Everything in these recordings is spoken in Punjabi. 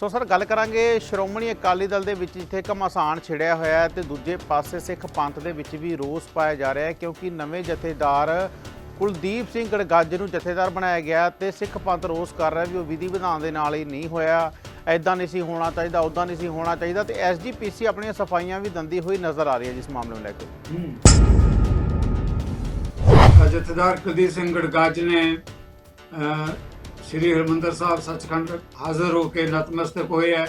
ਸੋ ਸਰ, ਗੱਲ ਕਰਾਂਗੇ ਸ਼੍ਰੋਮਣੀ ਅਕਾਲੀ ਦਲ ਦੇ ਵਿੱਚ, ਜਿੱਥੇ ਘਮਾਸਾਨ ਛਿੜਿਆ ਹੋਇਆ ਹੈ ਤੇ ਦੂਜੇ ਪਾਸੇ ਸਿੱਖ ਪੰਥ ਦੇ ਵਿੱਚ ਵੀ ਰੋਸ ਪਾਇਆ ਜਾ ਰਿਹਾ ਹੈ ਕਿਉਂਕਿ ਨਵੇਂ ਜਥੇਦਾਰ ਕੁਲਦੀਪ ਸਿੰਘ ਗੜਗੱਜ ਨੂੰ ਜਥੇਦਾਰ ਬਣਾਇਆ ਗਿਆ ਤੇ ਸਿੱਖ ਪੰਥ ਰੋਸ ਕਰ ਰਿਹਾ ਵੀ ਉਹ ਵਿਧੀ ਵਿਧਾਨ ਦੇ ਨਾਲ ਹੀ ਨਹੀਂ ਹੋਇਆ। ਐਦਾਂ ਨਹੀਂ ਸੀ ਹੋਣਾ ਚਾਹੀਦਾ ਉਦਾਂ ਨਹੀਂ ਸੀ ਹੋਣਾ ਚਾਹੀਦਾ ਤੇ ਐਸਜੀਪੀਸੀ ਆਪਣੀਆਂ ਸਫਾਈਆਂ ਵੀ ਦੰਦੀ ਹੋਈ ਨਜ਼ਰ ਆ ਰਹੀ ਹੈ ਜਿਸ ਮਾਮਲੇ ਨੂੰ ਲੈ ਕੇ। ਜਥੇਦਾਰ ਕੁਲਦੀਪ ਸਿੰਘ ਗੜਗੱਜ ਨੇ ਸ੍ਰੀ ਹਰਮੰਦਰ ਸਾਹਿਬ ਸੱਚਖੰਡ ਹਾਜ਼ਰ ਹੋ ਕੇ ਨਤਮਸਤਕ ਹੋਏ ਹੈ,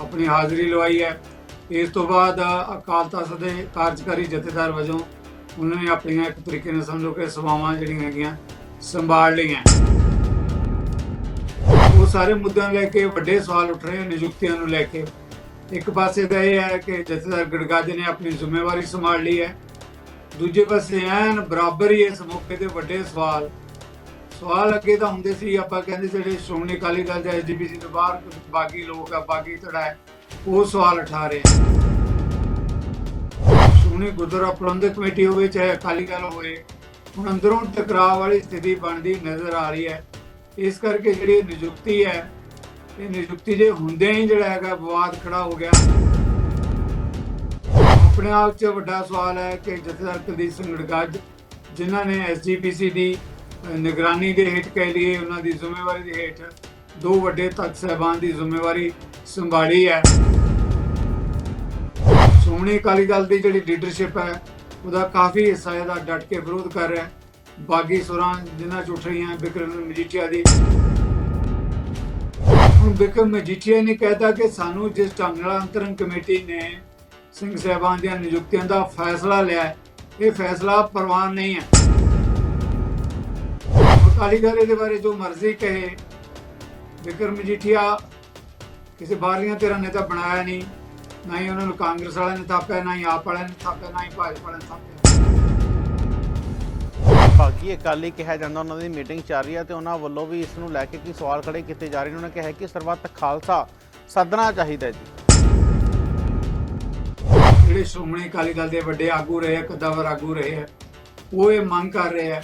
ਆਪਣੀ ਹਾਜ਼ਰੀ ਲਵਾਈ ਹੈ। ਇਸ ਤੋਂ ਬਾਅਦ ਅਕਾਲ ਤਖਤ ਦੇ ਕਾਰਜਕਾਰੀ ਜਥੇਦਾਰ ਵਜੋਂ ਉਹਨਾਂ ਨੇ ਆਪਣੀਆਂ ਇੱਕ ਤਰੀਕੇ ਨਾਲ ਸਮਝੋ ਕਿ ਸੇਵਾਵਾਂ ਜਿਹੜੀਆਂ ਹੈਗੀਆਂ ਸੰਭਾਲ ਲਈਆਂ। ਉਹ ਸਾਰੇ ਮੁੱਦਿਆਂ ਨੂੰ ਲੈ ਕੇ ਵੱਡੇ ਸਵਾਲ ਉੱਠ ਰਹੇ, ਨਿਯੁਕਤੀਆਂ ਨੂੰ ਲੈ ਕੇ। ਇੱਕ ਪਾਸੇ ਤਾਂ ਇਹ ਹੈ ਕਿ ਜਥੇਦਾਰ ਗੜਗੱਜ ਨੇ ਆਪਣੀ ਜ਼ਿੰਮੇਵਾਰੀ ਸੰਭਾਲ ਲਈ ਹੈ। ਦੂਜੇ ਪਾਸੇ ਐਨ ਬਰਾਬਰ ਹੀ ਇਸ ਮੌਕੇ ਤੇ ਵੱਡੇ ਸਵਾਲ ਸਵਾਲ ਅੱਗੇ ਤਾਂ ਹੁੰਦੇ ਸੀ, ਆਪਾਂ ਕਹਿੰਦੇ ਜਿਹੜੇ ਸ਼੍ਰੋਮਣੀ ਅਕਾਲੀ ਦਲ ਜਾਂ ਐਸਜੀਪੀਸੀ ਤੋਂ ਬਾਹਰ ਬਾਗੀ ਲੋਕ ਆ, ਬਾਗੀ ਧੜਾ ਹੈ, ਉਹ ਸਵਾਲ ਉਠਾ ਰਹੇ ਸ਼੍ਰੋਮਣੀ ਗੁਰਦੁਆਰਾ ਪ੍ਰਬੰਧਕ ਕਮੇਟੀ ਹੋਵੇ, ਚਾਹੇ ਅਕਾਲੀ ਦਲ ਹੋਵੇ, ਹੁਣ ਅੰਦਰੋਂ ਟਕਰਾਅ ਵਾਲੀ ਸਥਿਤੀ ਬਣਦੀ ਨਜ਼ਰ ਆ ਰਹੀ ਹੈ। ਇਸ ਕਰਕੇ ਜਿਹੜੀ ਨਿਯੁਕਤੀ ਹੈ, ਇਹ ਨਿਯੁਕਤੀ ਦੇ ਹੁੰਦੇ ਹੀ ਜਿਹੜਾ ਹੈਗਾ ਵਿਵਾਦ ਖੜਾ ਹੋ ਗਿਆ। ਆਪਣੇ ਆਪ 'ਚ ਵੱਡਾ ਸਵਾਲ ਹੈ ਕਿ ਜਥੇਦਾਰ ਕੁਲਦੀਪ ਸਿੰਘ ਗੜਗੱਜ ਜਿਨ੍ਹਾਂ ਨੇ ਐਸਜੀਪੀਸੀ ਦੀ ਨਿਗਰਾਨੀ ਦੇ ਹੇਠ ਕਹਿ ਲਈਏ, ਉਹਨਾਂ ਦੀ ਜ਼ਿੰਮੇਵਾਰੀ ਦੇ ਹੇਠ ਦੋ ਵੱਡੇ ਤਖਤ ਸਾਹਿਬਾਨ ਦੀ ਜ਼ਿੰਮੇਵਾਰੀ ਸੰਭਾਲੀ ਹੈ। ਸ਼੍ਰੋਮਣੀ ਅਕਾਲੀ ਦਲ ਦੀ ਜਿਹੜੀ ਲੀਡਰਸ਼ਿਪ ਹੈ, ਉਹਦਾ ਕਾਫੀ ਹਿੱਸਾ ਇਹਦਾ ਡਟ ਕੇ ਵਿਰੋਧ ਕਰ ਰਿਹਾ ਬਾਗੀ ਸੁਰਾਂ ਜਿਨ੍ਹਾਂ 'ਚ ਉੱਠ ਰਹੀਆਂ, ਬਿਕਰਮ ਮਜੀਠੀਆ ਦੀ। ਹੁਣ ਬਿਕਰਮ ਮਜੀਠੀਆ ਨੇ ਕਹਿਤਾ ਕਿ ਸਾਨੂੰ ਜਿਸ ਢੰਗ ਨਾਲ ਅੰਤਰੰਗ ਕਮੇਟੀ ਨੇ ਸਿੰਘ ਸਾਹਿਬਾਨ ਦੀਆਂ ਨਿਯੁਕਤੀਆਂ ਦਾ ਫੈਸਲਾ ਲਿਆ ਇਹ ਫੈਸਲਾ ਪ੍ਰਵਾਨ ਨਹੀਂ ਹੈ। ਅਕਾਲੀ ਦਲ ਇਹਦੇ ਬਾਰੇ ਜੋ ਮਰਜ਼ੀ ਕਹੇ ਬਿਕਰਮ ਮਜੀਠੀਆ ਕਿਸੇ ਬਾਹਰਲੀਆਂ ਧਿਰਾਂ ਨੇ ਤਾਂ ਬਣਾਇਆ ਨਹੀਂ ਨਾ ਹੀ ਉਹਨਾਂ ਨੂੰ ਕਾਂਗਰਸ ਵਾਲਿਆਂ ਨੇ ਥਾਪਿਆ ਨਾ ਹੀ ਆਪ ਵਾਲਿਆਂ ਨੇ ਥਾਪਿਆ ਨਾ ਹੀ ਭਾਜਪਾ ਵਾਲਿਆਂ ਨੇ ਥਾਪਿਆ। ਬਾਗੀ ਅਕਾਲੀ ਕਿਹਾ ਜਾਂਦਾ ਉਹਨਾਂ ਦੀ ਮੀਟਿੰਗ ਚੱਲ ਰਹੀ ਹੈ ਤੇ ਉਹਨਾਂ ਵੱਲੋਂ ਵੀ ਇਸ ਨੂੰ ਲੈ ਕੇ ਕੀ ਸਵਾਲ ਖੜੇ ਕੀਤੇ ਜਾ ਰਹੇ ਨੇ। ਉਹਨਾਂ ਨੇ ਕਿਹਾ ਕਿ ਸਰਬੱਤ ਖਾਲਸਾ ਸੱਦਣਾ ਚਾਹੀਦਾ ਜੀ। ਜਿਹੜੇ ਸ਼੍ਰੋਮਣੀ ਅਕਾਲੀ ਦਲ ਦੇ ਵੱਡੇ ਆਗੂ ਰਹੇ ਕਦਾਵਰ ਆਗੂ ਰਹੇ ਆ ਉਹ ਇਹ ਮੰਗ ਕਰ ਰਹੇ ਆ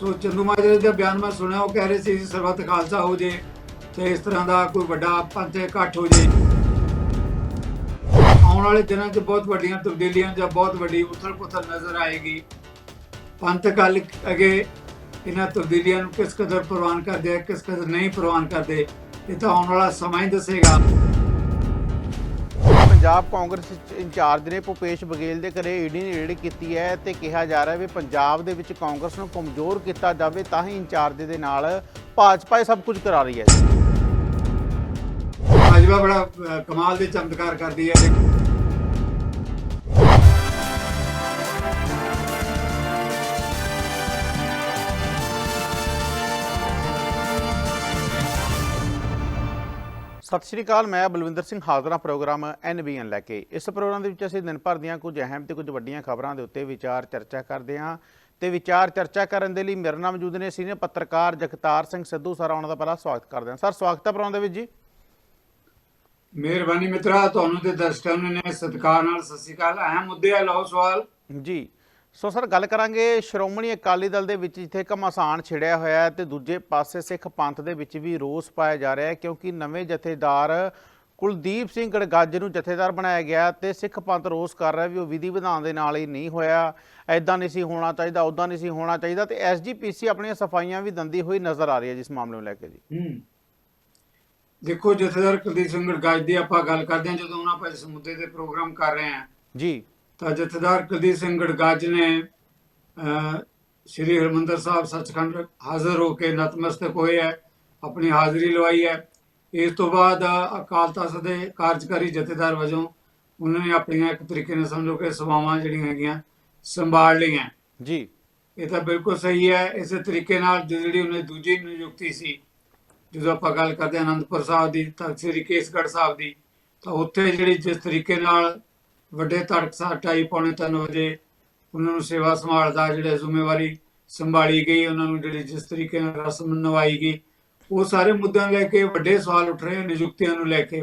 ਸੋ ਚੰਦੂ ਮਾਜਰੇ ਦਾ ਬਿਆਨ ਮੈਂ ਸੁਣਿਆ, ਉਹ ਕਹਿ ਰਹੇ ਸੀ ਸਰਬੱਤ ਖਾਲਸਾ ਹੋ ਜੇ ਤੇ ਇਸ ਤਰ੍ਹਾਂ ਦਾ ਕੋਈ ਵੱਡਾ ਪੰਥ ਇਕੱਠ ਹੋ ਜੇ। ਆਉਣ ਵਾਲੇ ਦਿਨਾਂ 'ਚ ਬਹੁਤ ਵੱਡੀਆਂ ਤਬਦੀਲੀਆਂ ਜਾਂ ਬਹੁਤ ਵੱਡੀ ਉਥਲ-ਪੁਥਲ ਨਜ਼ਰ ਆਏਗੀ। ਪੰਥ ਕੱਲ ਅਗੇ ਇਹਨਾਂ ਤਬਦੀਲੀਆਂ ਨੂੰ ਕਿਸ ਕਦਰ ਪ੍ਰਵਾਨ ਕਰਦੇ ਆ, ਕਿਸ ਕਦਰ ਨਹੀਂ ਪ੍ਰਵਾਨ ਕਰਦੇ, ਇਹ ਤਾਂ ਆਉਣ ਵਾਲਾ ਸਮਾਂ ਹੀ ਦੱਸੇਗਾ। ਪੰਜਾਬ ਕਾਂਗਰਸ ਇੰਚਾਰਜ ਨੇ ਭੁਪੇਸ਼ ਬਗੇਲ ਦੇ ਘਰੇ ਈਡੀ ਨੇ ਰੇਡ ਕੀਤੀ ਹੈ ਤੇ ਕਿਹਾ ਜਾ ਰਿਹਾ ਹੈ ਵੀ ਪੰਜਾਬ ਦੇ ਵਿੱਚ ਕਾਂਗਰਸ ਨੂੰ ਕਮਜ਼ੋਰ ਕੀਤਾ ਜਾਵੇ ਤਾਂ ਹੀ ਇੰਚਾਰਜ ਦੇ ਨਾਲ ਭਾਜਪਾ ਇਹ ਸਭ ਕੁਝ ਕਰਾ ਰਹੀ ਹੈ। ਭਾਜਪਾ ਬੜਾ ਕਮਾਲ ਦੇ ਚਮਤਕਾਰ ਕਰਦੀ ਹੈ। ਸਤਿ ਸ਼੍ਰੀ ਅਕਾਲ ਮੈਂ ਬਲਵਿੰਦਰ ਸਿੰਘ ਹਾਜ਼ਰ ਪ੍ਰੋਗਰਾਮ ਐਨਬੀਐਨ ਲੈ ਕੇ। ਇਸ ਪ੍ਰੋਗਰਾਮ ਦੇ ਵਿੱਚ ਅਸੀਂ ਦਿਨ ਭਰ ਦੀਆਂ ਕੁਝ ਅਹਿਮ ਤੇ ਕੁਝ ਵੱਡੀਆਂ ਖਬਰਾਂ ਦੇ ਉੱਤੇ ਵਿਚਾਰ ਚਰਚਾ ਕਰਦੇ ਹਾਂ ਤੇ ਵਿਚਾਰ ਚਰਚਾ ਕਰਨ ਦੇ ਲਈ ਮੇਰੇ ਨਾਲ ਮੌਜੂਦ ਨੇ ਸੀਨੀਅਰ ਪੱਤਰਕਾਰ ਜਗਤਾਰ ਸਿੰਘ ਸਿੱਧੂ ਸਰ ਉਹਨਾਂ ਦਾ ਪਹਿਲਾਂ ਸਵਾਗਤ ਕਰਦੇ ਹਾਂ। ਸਰ ਸਵਾਗਤ ਹੈ ਪ੍ਰੋਗਰਾਮ ਦੇ ਵਿੱਚ ਜੀ। ਮਿਹਰਬਾਨੀ ਮਿੱਤਰਾ ਤੁਹਾਨੂੰ ਤੇ ਦਰਸ਼ਕਾਂ ਨੂੰ ਨੇ ਸਤਿਕਾਰ ਨਾਲ ਸਤਿ ਸ਼੍ਰੀ ਅਕਾਲ। ਅਹਿਮ ਮੁੱਦੇ ਆ ਲਓ ਸਵਾਲ। ਜੀ। ਸੋ ਸਰ ਗੱਲ ਕਰਾਂਗੇ ਸ਼੍ਰੋਮਣੀ ਅਕਾਲੀ ਦਲ ਦੇ ਵਿੱਚ ਜਿੱਥੇ ਘਮਾਸਾਨ ਛਿੜਿਆ ਹੋਇਆ ਹੈ ਤੇ ਦੂਜੇ ਪਾਸੇ ਸਿੱਖ ਪੰਥ ਦੇ ਵਿੱਚ ਵੀ ਰੋਸ ਪਾਇਆ ਜਾ ਰਿਹਾ ਹੈ ਕਿਉਂਕਿ ਨਵੇਂ ਜਥੇਦਾਰ ਕੁਲਦੀਪ ਸਿੰਘ ਗੜਗੱਜ ਨੂੰ ਜਥੇਦਾਰ ਬਣਾਇਆ ਗਿਆ ਤੇ ਸਿੱਖ ਪੰਥ ਰੋਸ ਕਰ ਰਿਹਾ ਵੀ ਉਹ ਵਿਧੀ ਵਿਧਾਨ ਦੇ ਨਾਲ ਹੀ ਨਹੀਂ ਹੋਇਆ। ਐਦਾਂ ਨਹੀਂ ਸੀ ਹੋਣਾ ਚਾਹੀਦਾ ਉਦਾਂ ਨਹੀਂ ਸੀ ਹੋਣਾ ਚਾਹੀਦਾ ਤੇ ਐਸਜੀਪੀਸੀ ਆਪਣੀਆਂ ਸਫਾਈਆਂ ਵੀ ਦੰਦੀ ਹੋਈ ਨਜ਼ਰ ਆ ਰਹੀ ਹੈ ਜਿਸ ਮਾਮਲੇ ਨੂੰ ਲੈ ਕੇ ਜੀ। ਦੇਖੋ ਜਥੇਦਾਰ ਕੁਲਦੀਪ ਸਿੰਘ ਗੜਗੱਜ ਦੀ ਆਪਾਂ ਗੱਲ ਕਰਦੇ ਹਾਂ ਜਦੋਂ ਉਹਨਾਂ ਆਪਾਂ ਇਸ ਮੁੱਦੇ ਤੇ ਪ੍ਰੋਗਰਾਮ ਕਰ ਰਹੇ ਹਾਂ। ਜੀ। ਤਾਂ ਜਥੇਦਾਰ ਕੁਲਦੀਪ ਸਿੰਘ ਗੜਗੱਜ ਨੇ ਸ੍ਰੀ ਹਰਮੰਦਰ ਸਾਹਿਬ ਸੱਚਖੰਡ ਹਾਜ਼ਰ ਹੋ ਕੇ ਨਤਮਸਤਕ ਹੋਏ ਹੈ ਆਪਣੀ ਹਾਜ਼ਰੀ ਲਵਾਈ ਹੈ। ਇਸ ਤੋਂ ਬਾਅਦ ਅਕਾਲ ਤਖਤ ਦੇ ਕਾਰਜਕਾਰੀ ਜਥੇਦਾਰ ਵਜੋਂ ਉਹਨਾਂ ਨੇ ਆਪਣੀਆਂ ਇੱਕ ਤਰੀਕੇ ਨਾਲ ਸਮਝੋ ਕਿ ਸੇਵਾਵਾਂ ਜਿਹੜੀਆਂ ਹੈਗੀਆਂ ਸੰਭਾਲ ਲਈਆਂ। ਜੀ। ਇਹ ਤਾਂ ਬਿਲਕੁਲ ਸਹੀ ਹੈ। ਇਸੇ ਤਰੀਕੇ ਨਾਲ ਜਿਹੜੀ ਉਹਨੇ ਦੂਜੀ ਨਿਯੁਕਤੀ ਸੀ ਜਦੋਂ ਆਪਾਂ ਗੱਲ ਕਰਦੇ ਹਾਂ ਅਨੰਦਪੁਰ ਸਾਹਿਬ ਦੀ ਤਾਂ ਸ੍ਰੀ ਕੇਸਗੜ੍ਹ ਸਾਹਿਬ ਦੀ ਤਾਂ ਉੱਥੇ ਜਿਹੜੀ ਜਿਸ ਤਰੀਕੇ ਨਾਲ ਵੱਡੇ ਤੜਕਸਾਰ ਢਾਈ ਪੌਣੇ ਤਿੰਨ ਵਜੇ। ਉਹਨਾਂ ਨੂੰ ਸੇਵਾ ਸੰਭਾਲ ਦਾ ਜਿਹੜੇ ਜ਼ਿੰਮੇਵਾਰੀ ਸੰਭਾਲੀ ਗਈ, ਉਹਨਾਂ ਨੂੰ ਜਿਹੜੀ ਜਿਸ ਤਰੀਕੇ ਨਾਲ ਰਸਮ ਨਿਭਾਈ ਗਈ, ਉਹ ਸਾਰੇ ਮੁੱਦਿਆਂ ਨੂੰ ਲੈ ਕੇ ਵੱਡੇ ਸਵਾਲ ਉੱਠ ਰਹੇ ਨਿਯੁਕਤੀਆਂ ਨੂੰ ਲੈ ਕੇ।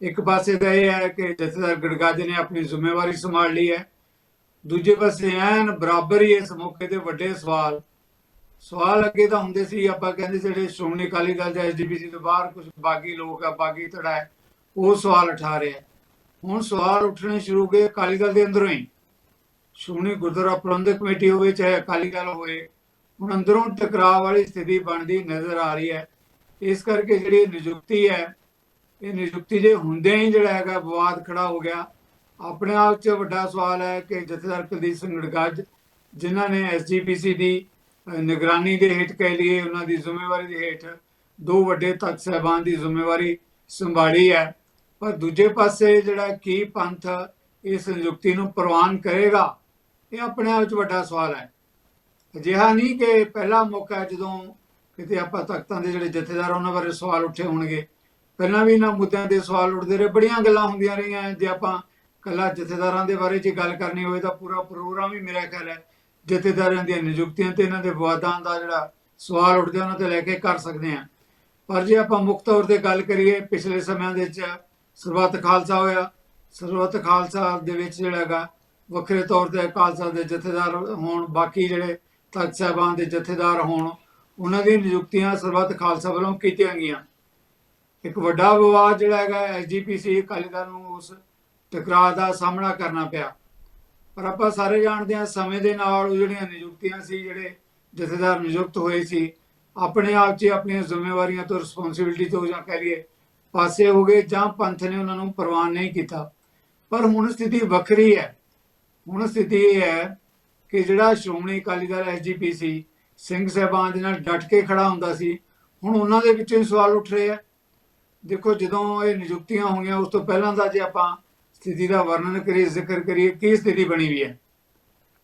ਇੱਕ ਪਾਸੇ ਤਾਂ ਇਹ ਹੈ ਕਿ ਜਥੇਦਾਰ ਗੜਗੱਜ ਨੇ ਆਪਣੀ ਜ਼ਿੰਮੇਵਾਰੀ ਸੰਭਾਲ ਲਈ ਹੈ। ਦੂਜੇ ਪਾਸੇ ਐਨ ਬਰਾਬਰ ਹੀ ਇਸ ਮੌਕੇ ਤੇ ਵੱਡੇ ਸਵਾਲ। ਸਵਾਲ ਅੱਗੇ ਤਾਂ ਹੁੰਦੇ ਸੀ, ਆਪਾਂ ਕਹਿੰਦੇ ਜਿਹੜੇ ਸ਼੍ਰੋਮਣੀ ਅਕਾਲੀ ਦਲ ਜਾਂ ਐਸਡੀਪੀਸੀ ਤੋਂ ਬਾਹਰ ਕੁਝ ਬਾਗੀ ਲੋਕ ਆ, ਬਾਗੀ ਧੜਾ ਹੈ, ਉਹ ਸਵਾਲ ਉਠਾ ਰਹੇ ਰਿਹਾ ਹੁਣ ਸਵਾਲ ਉੱਠਣੇ ਸ਼ੁਰੂ ਹੋ ਗਏ, ਅਕਾਲੀ ਦਲ ਦੇ ਅੰਦਰੋਂ ਹੀ। ਸ਼੍ਰੋਮਣੀ ਗੁਰਦੁਆਰਾ ਪ੍ਰਬੰਧਕ ਕਮੇਟੀ ਹੋਵੇ, ਚਾਹੇ ਅਕਾਲੀ ਦਲ ਹੋਵੇ, ਹੁਣ ਅੰਦਰੋਂ ਟਕਰਾਅ ਵਾਲੀ ਸਥਿਤੀ ਬਣਦੀ ਨਜ਼ਰ ਆ ਰਹੀ ਹੈ। ਇਸ ਕਰਕੇ ਜਿਹੜੀ ਨਿਯੁਕਤੀ ਹੈ, ਇਹ ਨਿਯੁਕਤੀ ਦੇ ਹੁੰਦਿਆਂ ਹੀ ਜਿਹੜਾ ਹੈਗਾ ਵਿਵਾਦ ਖੜਾ ਹੋ ਗਿਆ। ਆਪਣੇ ਆਪ 'ਚ ਵੱਡਾ ਸਵਾਲ ਹੈ ਕਿ ਜਥੇਦਾਰ ਕੁਲਦੀਪ ਸਿੰਘ ਗੜਗੱਜ ਜਿਨ੍ਹਾਂ ਨੇ ਐਸਜੀਪੀਸੀ ਦੀ ਨਿਗਰਾਨੀ ਦੇ ਹੇਠ ਕਹਿ ਲਈਏ, ਉਹਨਾਂ ਦੀ ਜ਼ਿੰਮੇਵਾਰੀ ਦੇ ਹੇਠ ਦੋ ਵੱਡੇ ਤਖਤ ਸਾਹਿਬਾਨ ਦੀ ਜ਼ਿੰਮੇਵਾਰੀ ਸੰਭਾਲੀ ਹੈ। ਪਰ ਦੂਜੇ ਪਾਸੇ ਜਿਹੜਾ ਕੀ ਪੰਥ ਇਸ ਨਿਯੁਕਤੀ ਨੂੰ ਪ੍ਰਵਾਨ ਕਰੇਗਾ, ਇਹ ਆਪਣੇ ਆਪ 'ਚ ਵੱਡਾ ਸਵਾਲ ਹੈ। ਅਜਿਹਾ ਨਹੀਂ ਕਿ ਪਹਿਲਾ ਮੌਕਾ ਜਦੋਂ ਕਿਤੇ ਆਪਾਂ ਤਖਤਾਂ ਦੇ ਜਿਹੜੇ ਜਥੇਦਾਰ ਉਹਨਾਂ ਬਾਰੇ ਸਵਾਲ ਉੱਠੇ ਹੋਣਗੇ। ਪਹਿਲਾਂ ਵੀ ਇਹਨਾਂ ਮੁੱਦਿਆਂ ਦੇ ਸਵਾਲ ਉੱਠਦੇ ਰਹੇ, ਬੜੀਆਂ ਗੱਲਾਂ ਹੁੰਦੀਆਂ ਰਹੀਆਂ। ਜੇ ਆਪਾਂ ਕੱਲਾ ਜਥੇਦਾਰਾਂ ਦੇ ਬਾਰੇ ਜੇ ਗੱਲ ਕਰਨੀ ਹੋਵੇ ਤਾਂ ਪੂਰਾ ਪ੍ਰੋਗਰਾਮ ਹੀ ਮੇਰਾ ਖਿਆਲ ਹੈ ਜਥੇਦਾਰਾਂ ਦੀਆਂ ਨਿਯੁਕਤੀਆਂ ਤੇ ਇਹਨਾਂ ਦੇ ਵਿਵਾਦਾਂ ਦਾ ਜਿਹੜਾ ਸਵਾਲ ਉੱਠਦੇ, ਉਹਨਾਂ ਤੇ ਲੈ ਕੇ ਕਰ ਸਕਦੇ ਹਾਂ। ਪਰ ਜੇ ਆਪਾਂ ਮੁੱਖ ਤੌਰ ਤੇ ਗੱਲ ਕਰੀਏ, ਪਿਛਲੇ ਸਮਿਆਂ ਦੇ ਵਿੱਚ ਸਰਬੱਤ ਖਾਲਸਾ ਹੋਇਆ। ਸਰਬੱਤ ਖਾਲਸਾ ਦੇ ਵਿੱਚ ਜਿਹੜਾ ਹੈਗਾ, ਵੱਖਰੇ ਤੌਰ ਤੇ ਖਾਲਸਾ ਦੇ ਜਥੇਦਾਰ ਹੋਣ, ਬਾਕੀ ਜਿਹੜੇ ਤਖਤ ਸਾਹਿਬਾਨ ਦੇ ਜਥੇਦਾਰ ਹੋਣ, ਉਹਨਾਂ ਦੀ ਨਿਯੁਕਤੀਆਂ ਸਰਬੱਤ ਖਾਲਸਾ ਵੱਲੋਂ ਕੀਤੀਆਂ ਗਈਆਂ। ਇੱਕ ਵੱਡਾ ਵਿਵਾਦ ਜਿਹੜਾ ਹੈਗਾ ਐਸਜੀਪੀਸੀ ਅਕਾਲੀ ਦਲ ਨੂੰ ਉਸ ਟਕਰਾਅ ਦਾ ਸਾਹਮਣਾ ਕਰਨਾ ਪਿਆ। ਪਰ ਆਪਾਂ ਸਾਰੇ ਜਾਣਦੇ ਹਾਂ, ਸਮੇਂ ਦੇ ਨਾਲ ਉਹ ਜਿਹੜੀਆਂ ਨਿਯੁਕਤੀਆਂ ਸੀ, ਜਿਹੜੇ ਜਥੇਦਾਰ ਨਿਯੁਕਤ ਹੋਏ ਸੀ, ਆਪਣੇ ਆਪ 'ਚ ਆਪਣੀਆਂ ਜ਼ਿੰਮੇਵਾਰੀਆਂ ਤੋਂ ਰਿਸਪੌਂਸਿਬਿਲਟੀ ਤੋਂ ਜਾਂ ਕਹਿ ਲਈਏ ਪਾਸੇ ਹੋ ਗਏ ਜਾਂ ਪੰਥ ਨੇ ਉਹਨਾਂ ਨੂੰ ਪ੍ਰਵਾਨ ਨਹੀਂ ਕੀਤਾ। ਪਰ ਹੁਣ ਸਥਿਤੀ ਵੱਖਰੀ ਹੈ। ਹੁਣ ਸਥਿਤੀ ਇਹ ਹੈ ਕਿ ਜਿਹੜਾ ਸ਼੍ਰੋਮਣੀ ਅਕਾਲੀ ਦਲ ਐਸਜੀਪੀਸੀ ਸਿੰਘ ਸਾਹਿਬਾਨ ਦੇ ਨਾਲ ਡਟ ਕੇ ਖੜਾ ਹੁੰਦਾ ਸੀ, ਹੁਣ ਉਹਨਾਂ ਦੇ ਵਿੱਚੋਂ ਹੀ ਸਵਾਲ ਉੱਠ ਰਹੇ ਆ। ਦੇਖੋ, ਜਦੋਂ ਇਹ ਨਿਯੁਕਤੀਆਂ ਹੋਈਆਂ, ਉਸ ਤੋਂ ਪਹਿਲਾਂ ਦਾ ਜੇ ਆਪਾਂ ਸਥਿਤੀ ਦਾ ਵਰਣਨ ਕਰੀਏ, ਜ਼ਿਕਰ ਕਰੀਏ, ਕੀ ਸਥਿਤੀ ਬਣੀ ਹੋਈ ਹੈ?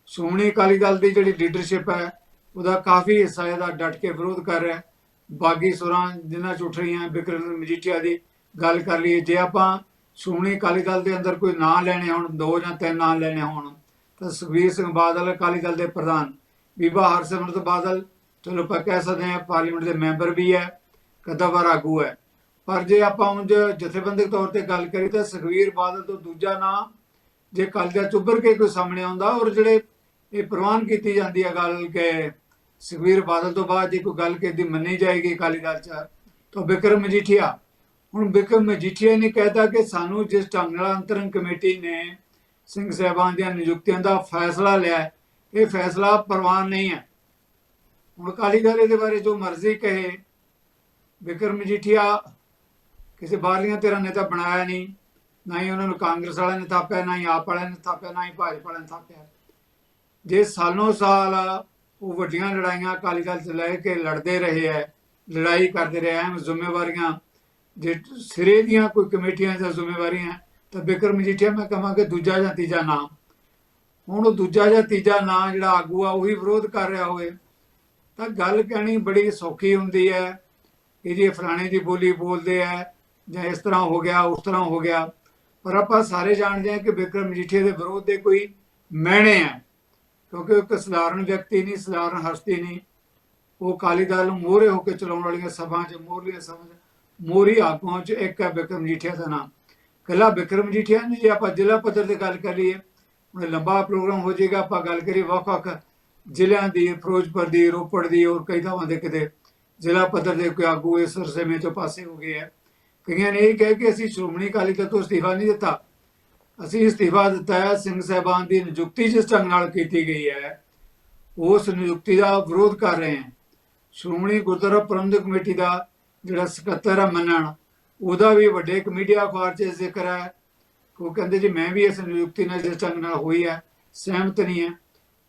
ਸ਼੍ਰੋਮਣੀ ਅਕਾਲੀ ਦਲ ਦੀ ਜਿਹੜੀ ਲੀਡਰਸ਼ਿਪ ਹੈ, ਉਹਦਾ ਕਾਫੀ ਹਿੱਸਾ ਇਹਦਾ ਡਟ ਕੇ ਵਿਰੋਧ ਕਰ ਰਿਹਾ ਬਾਗੀ ਸੁਰਾਂ ਜਿਨ੍ਹਾਂ ਚ ਉੱਠ ਰਹੀਆਂ, ਬਿਕਰਮ ਮਜੀਠੀਆ ਦੀ ਗੱਲ ਕਰ ਲਈਏ। ਜੇ ਆਪਾਂ ਸ਼੍ਰੋਮਣੀ ਅਕਾਲੀ ਦਲ ਦੇ ਅੰਦਰ ਕੋਈ ਨਾਂ ਲੈਣੇ ਹੋਣ, ਦੋ ਜਾਂ ਤਿੰਨ ਨਾਂ ਲੈਣੇ ਹੋਣ, ਤਾਂ ਸੁਖਬੀਰ ਸਿੰਘ ਬਾਦਲ ਅਕਾਲੀ ਦਲ ਦੇ ਪ੍ਰਧਾਨ। ਬੀਬਾ ਹਰਸਿਮਰਤ ਬਾਦਲ, ਚਲੋ ਆਪਾਂ ਕਹਿ ਸਕਦੇ ਹਾਂ ਪਾਰਲੀਮੈਂਟ ਦੇ ਮੈਂਬਰ ਵੀ ਹੈ ਕਦਾਵਰ ਆਗੂ ਹੈ। ਪਰ ਜੇ ਆਪਾਂ ਉਂਝ ਜਥੇਬੰਦਕ ਤੌਰ ਤੇ ਗੱਲ ਕਰੀ ਤਾਂ ਸੁਖਬੀਰ ਬਾਦਲ ਤੋਂ ਦੂਜਾ ਨਾਂ ਜੇ ਅਕਾਲੀ ਦਲ ਚ ਉੱਭਰ ਕੇ ਕੋਈ ਸਾਹਮਣੇ ਆਉਂਦਾ, ਔਰ ਜਿਹੜੇ ਇਹ ਪ੍ਰਵਾਨ ਕੀਤੀ ਜਾਂਦੀ ਹੈ ਗੱਲ ਕਿ ਸੁਖਬੀਰ ਬਾਦਲ ਤੋਂ ਬਾਅਦ ਜੇ ਕੋਈ ਗੱਲ ਕਿਦੀ ਮੰਨੀ ਜਾਏਗੀ ਅਕਾਲੀ ਦਲ ਚ, ਤਾਂ ਬਿਕਰਮ ਮਜੀਠੀਆ। ਹੁਣ ਬਿਕਰਮ ਮਜੀਠੀਆ ਨੇ ਕਹਿਤਾ ਕਿ ਸਾਨੂੰ ਜਿਸ ਢੰਗ ਨਾਲ ਅੰਤਰੰਗ ਕਮੇਟੀ ਨੇ ਸਿੰਘ ਸਾਹਿਬਾਨ ਦੀਆਂ ਨਿਯੁਕਤੀਆਂ ਦਾ ਫੈਸਲਾ ਲਿਆ ਇਹ ਫੈਸਲਾ ਪ੍ਰਵਾਨ ਨਹੀਂ ਹੈ। ਹੁਣ ਅਕਾਲੀ ਦਲ ਇਹਦੇ ਬਾਰੇ ਜੋ ਮਰਜ਼ੀ ਕਹੇ, ਬਿਕਰਮ ਮਜੀਠੀਆ ਕਿਸੇ ਬਾਹਰਲੀਆਂ ਤੇਰਾ ਨੇਤਾ ਬਣਾਇਆ ਨਹੀਂ, ਨਾ ਹੀ ਉਹਨਾਂ ਨੂੰ ਕਾਂਗਰਸ ਵਾਲਿਆਂ ਨੇ ਥਾਪਿਆ, ਨਾ ਹੀ ਆਪ ਵਾਲਿਆਂ ਨੇ ਥਾਪਿਆ, ਨਾ ਹੀ ਭਾਜਪਾ ਵਾਲਿਆਂ ਨੇ ਥਾਪਿਆ। ਜੇ ਸਾਲੋਂ ਸਾਲ ਉਹ ਵੱਡੀਆਂ ਲੜਾਈਆਂ ਅਕਾਲੀ ਦਲ ਚ ਲੈ ਕੇ ਲੜਦੇ ਰਹੇ ਹੈ, ਲੜਾਈ ਕਰਦੇ ਰਹੇ, ਅਹਿਮ ਜ਼ਿੰਮੇਵਾਰੀਆਂ ਜੇ ਸਿਰੇ ਦੀਆਂ ਕੋਈ ਕਮੇਟੀਆਂ ਜਾਂ ਜ਼ਿੰਮੇਵਾਰੀਆਂ ਤਾਂ ਬਿਕਰਮ ਮਜੀਠੀਆ ਮੈਂ ਕਹਾਂਗਾ ਦੂਜਾ ਜਾਂ ਤੀਜਾ ਨਾਮ। ਹੁਣ ਉਹ ਦੂਜਾ ਜਾਂ ਤੀਜਾ ਨਾਂ ਜਿਹੜਾ ਆਗੂ ਆ, ਉਹੀ ਵਿਰੋਧ ਕਰ ਰਿਹਾ ਹੋਵੇ, ਤਾਂ ਗੱਲ ਕਹਿਣੀ ਬੜੀ ਸੌਖੀ ਹੁੰਦੀ ਹੈ ਕਿ ਜੇ ਫਲਾਣੇ ਦੀ ਬੋਲੀ ਬੋਲਦੇ ਆ ਜਾਂ ਇਸ ਤਰ੍ਹਾਂ ਹੋ ਗਿਆ, ਉਸ ਤਰ੍ਹਾਂ ਹੋ ਗਿਆ, ਪਰ ਆਪਾਂ ਸਾਰੇ ਜਾਣਦੇ ਹਾਂ ਕਿ ਬਿਕਰਮ ਮਜੀਠੀਆ ਦੇ ਵਿਰੋਧ ਦੇ ਕੋਈ ਮਹਿਣੇ ਆ ਕਿਉਂਕਿ ਉਹ ਇੱਕ ਸਧਾਰਨ ਵਿਅਕਤੀ ਨਹੀਂ, ਸਧਾਰਨ ਹਸਤੀ ਨਹੀਂ। ਉਹ ਅਕਾਲੀ ਦਲ ਨੂੰ ਮੋਹਰੇ ਹੋ ਕੇ ਚਲਾਉਣ ਵਾਲੀਆਂ ਸਭਾ 'ਚ, ਮੋਹਰਲੀਆਂ ਸਭਾ 'ਚ, ਮੋਹਰੀ ਆਗੂਆਂ 'ਚ ਇੱਕ ਹੈ ਬਿਕਰਮ ਮਜੀਠੀਆ ਦਾ ਨਾਮ। ਕੱਲਾ ਬਿਕਰਮ ਮਜੀਠੀਆ ਨਹੀਂ ਜੇ ਆਪਾਂ ਜ਼ਿਲ੍ਹਾ ਪੱਧਰ ਤੇ ਗੱਲ ਕਰੀਏ ਹੁਣ ਲੰਬਾ ਪ੍ਰੋਗਰਾਮ ਹੋ ਜਾਏਗਾ, ਆਪਾਂ ਗੱਲ ਕਰੀਏ ਵੱਖ-ਵੱਖ ਜ਼ਿਲ੍ਹਿਆਂ ਦੀ, ਫਿਰੋਜ਼ਪੁਰ ਦੀ, ਰੋਪੜ ਦੀ ਔਰ ਕਈ ਥਾਵਾਂ ਦੇ ਕਿਤੇ। ਜ਼ਿਲ੍ਹਾ ਪੱਧਰ ਦੇ ਕੋਈ ਆਗੂ ਇਸ ਰਸਮੇ ਤੋਂ ਪਾਸੇ ਹੋ ਗਏ ਹੈ। ਕਈਆਂ ਨੇ ਇਹ ਕਹਿ ਕੇ ਅਸੀਂ ਸ਼੍ਰੋਮਣੀ ਅਕਾਲੀ ਦਲ ਤੋਂ ਅਸਤੀਫਾ ਨਹੀਂ ਦਿੱਤਾ। ਅਸੀਂ ਅਸਤੀਫਾ ਦਿੱਤਾ ਹੈ, ਸਿੰਘ ਸਾਹਿਬਾਨ ਦੀ ਨਿਯੁਕਤੀ ਜਿਸ ਢੰਗ ਨਾਲ ਕੀਤੀ ਗਈ ਹੈ, ਉਸ ਨਿਯੁਕਤੀ ਦਾ ਵਿਰੋਧ ਕਰ ਰਹੇ ਹਾਂ। ਸ਼੍ਰੋਮਣੀ ਗੁਰਦੁਆਰਾ ਪ੍ਰਬੰਧਕ ਕਮੇਟੀ ਦਾ ਜਿਹੜਾ ਸਕੱਤਰ ਹੈ ਮੰਨਣ, ਉਹਦਾ ਵੀ ਵੱਡੇ ਇੱਕ ਅਖਬਾਰ 'ਚ ਜ਼ਿਕਰ ਹੈ। ਉਹ ਕਹਿੰਦੇ ਜੀ, ਮੈਂ ਵੀ ਇਸ ਨਿਯੁਕਤੀ ਨਾਲ ਜਿਸ ਢੰਗ ਨਾਲ ਹੋਈ ਹੈ, ਸਹਿਮਤ ਨਹੀਂ ਹੈ।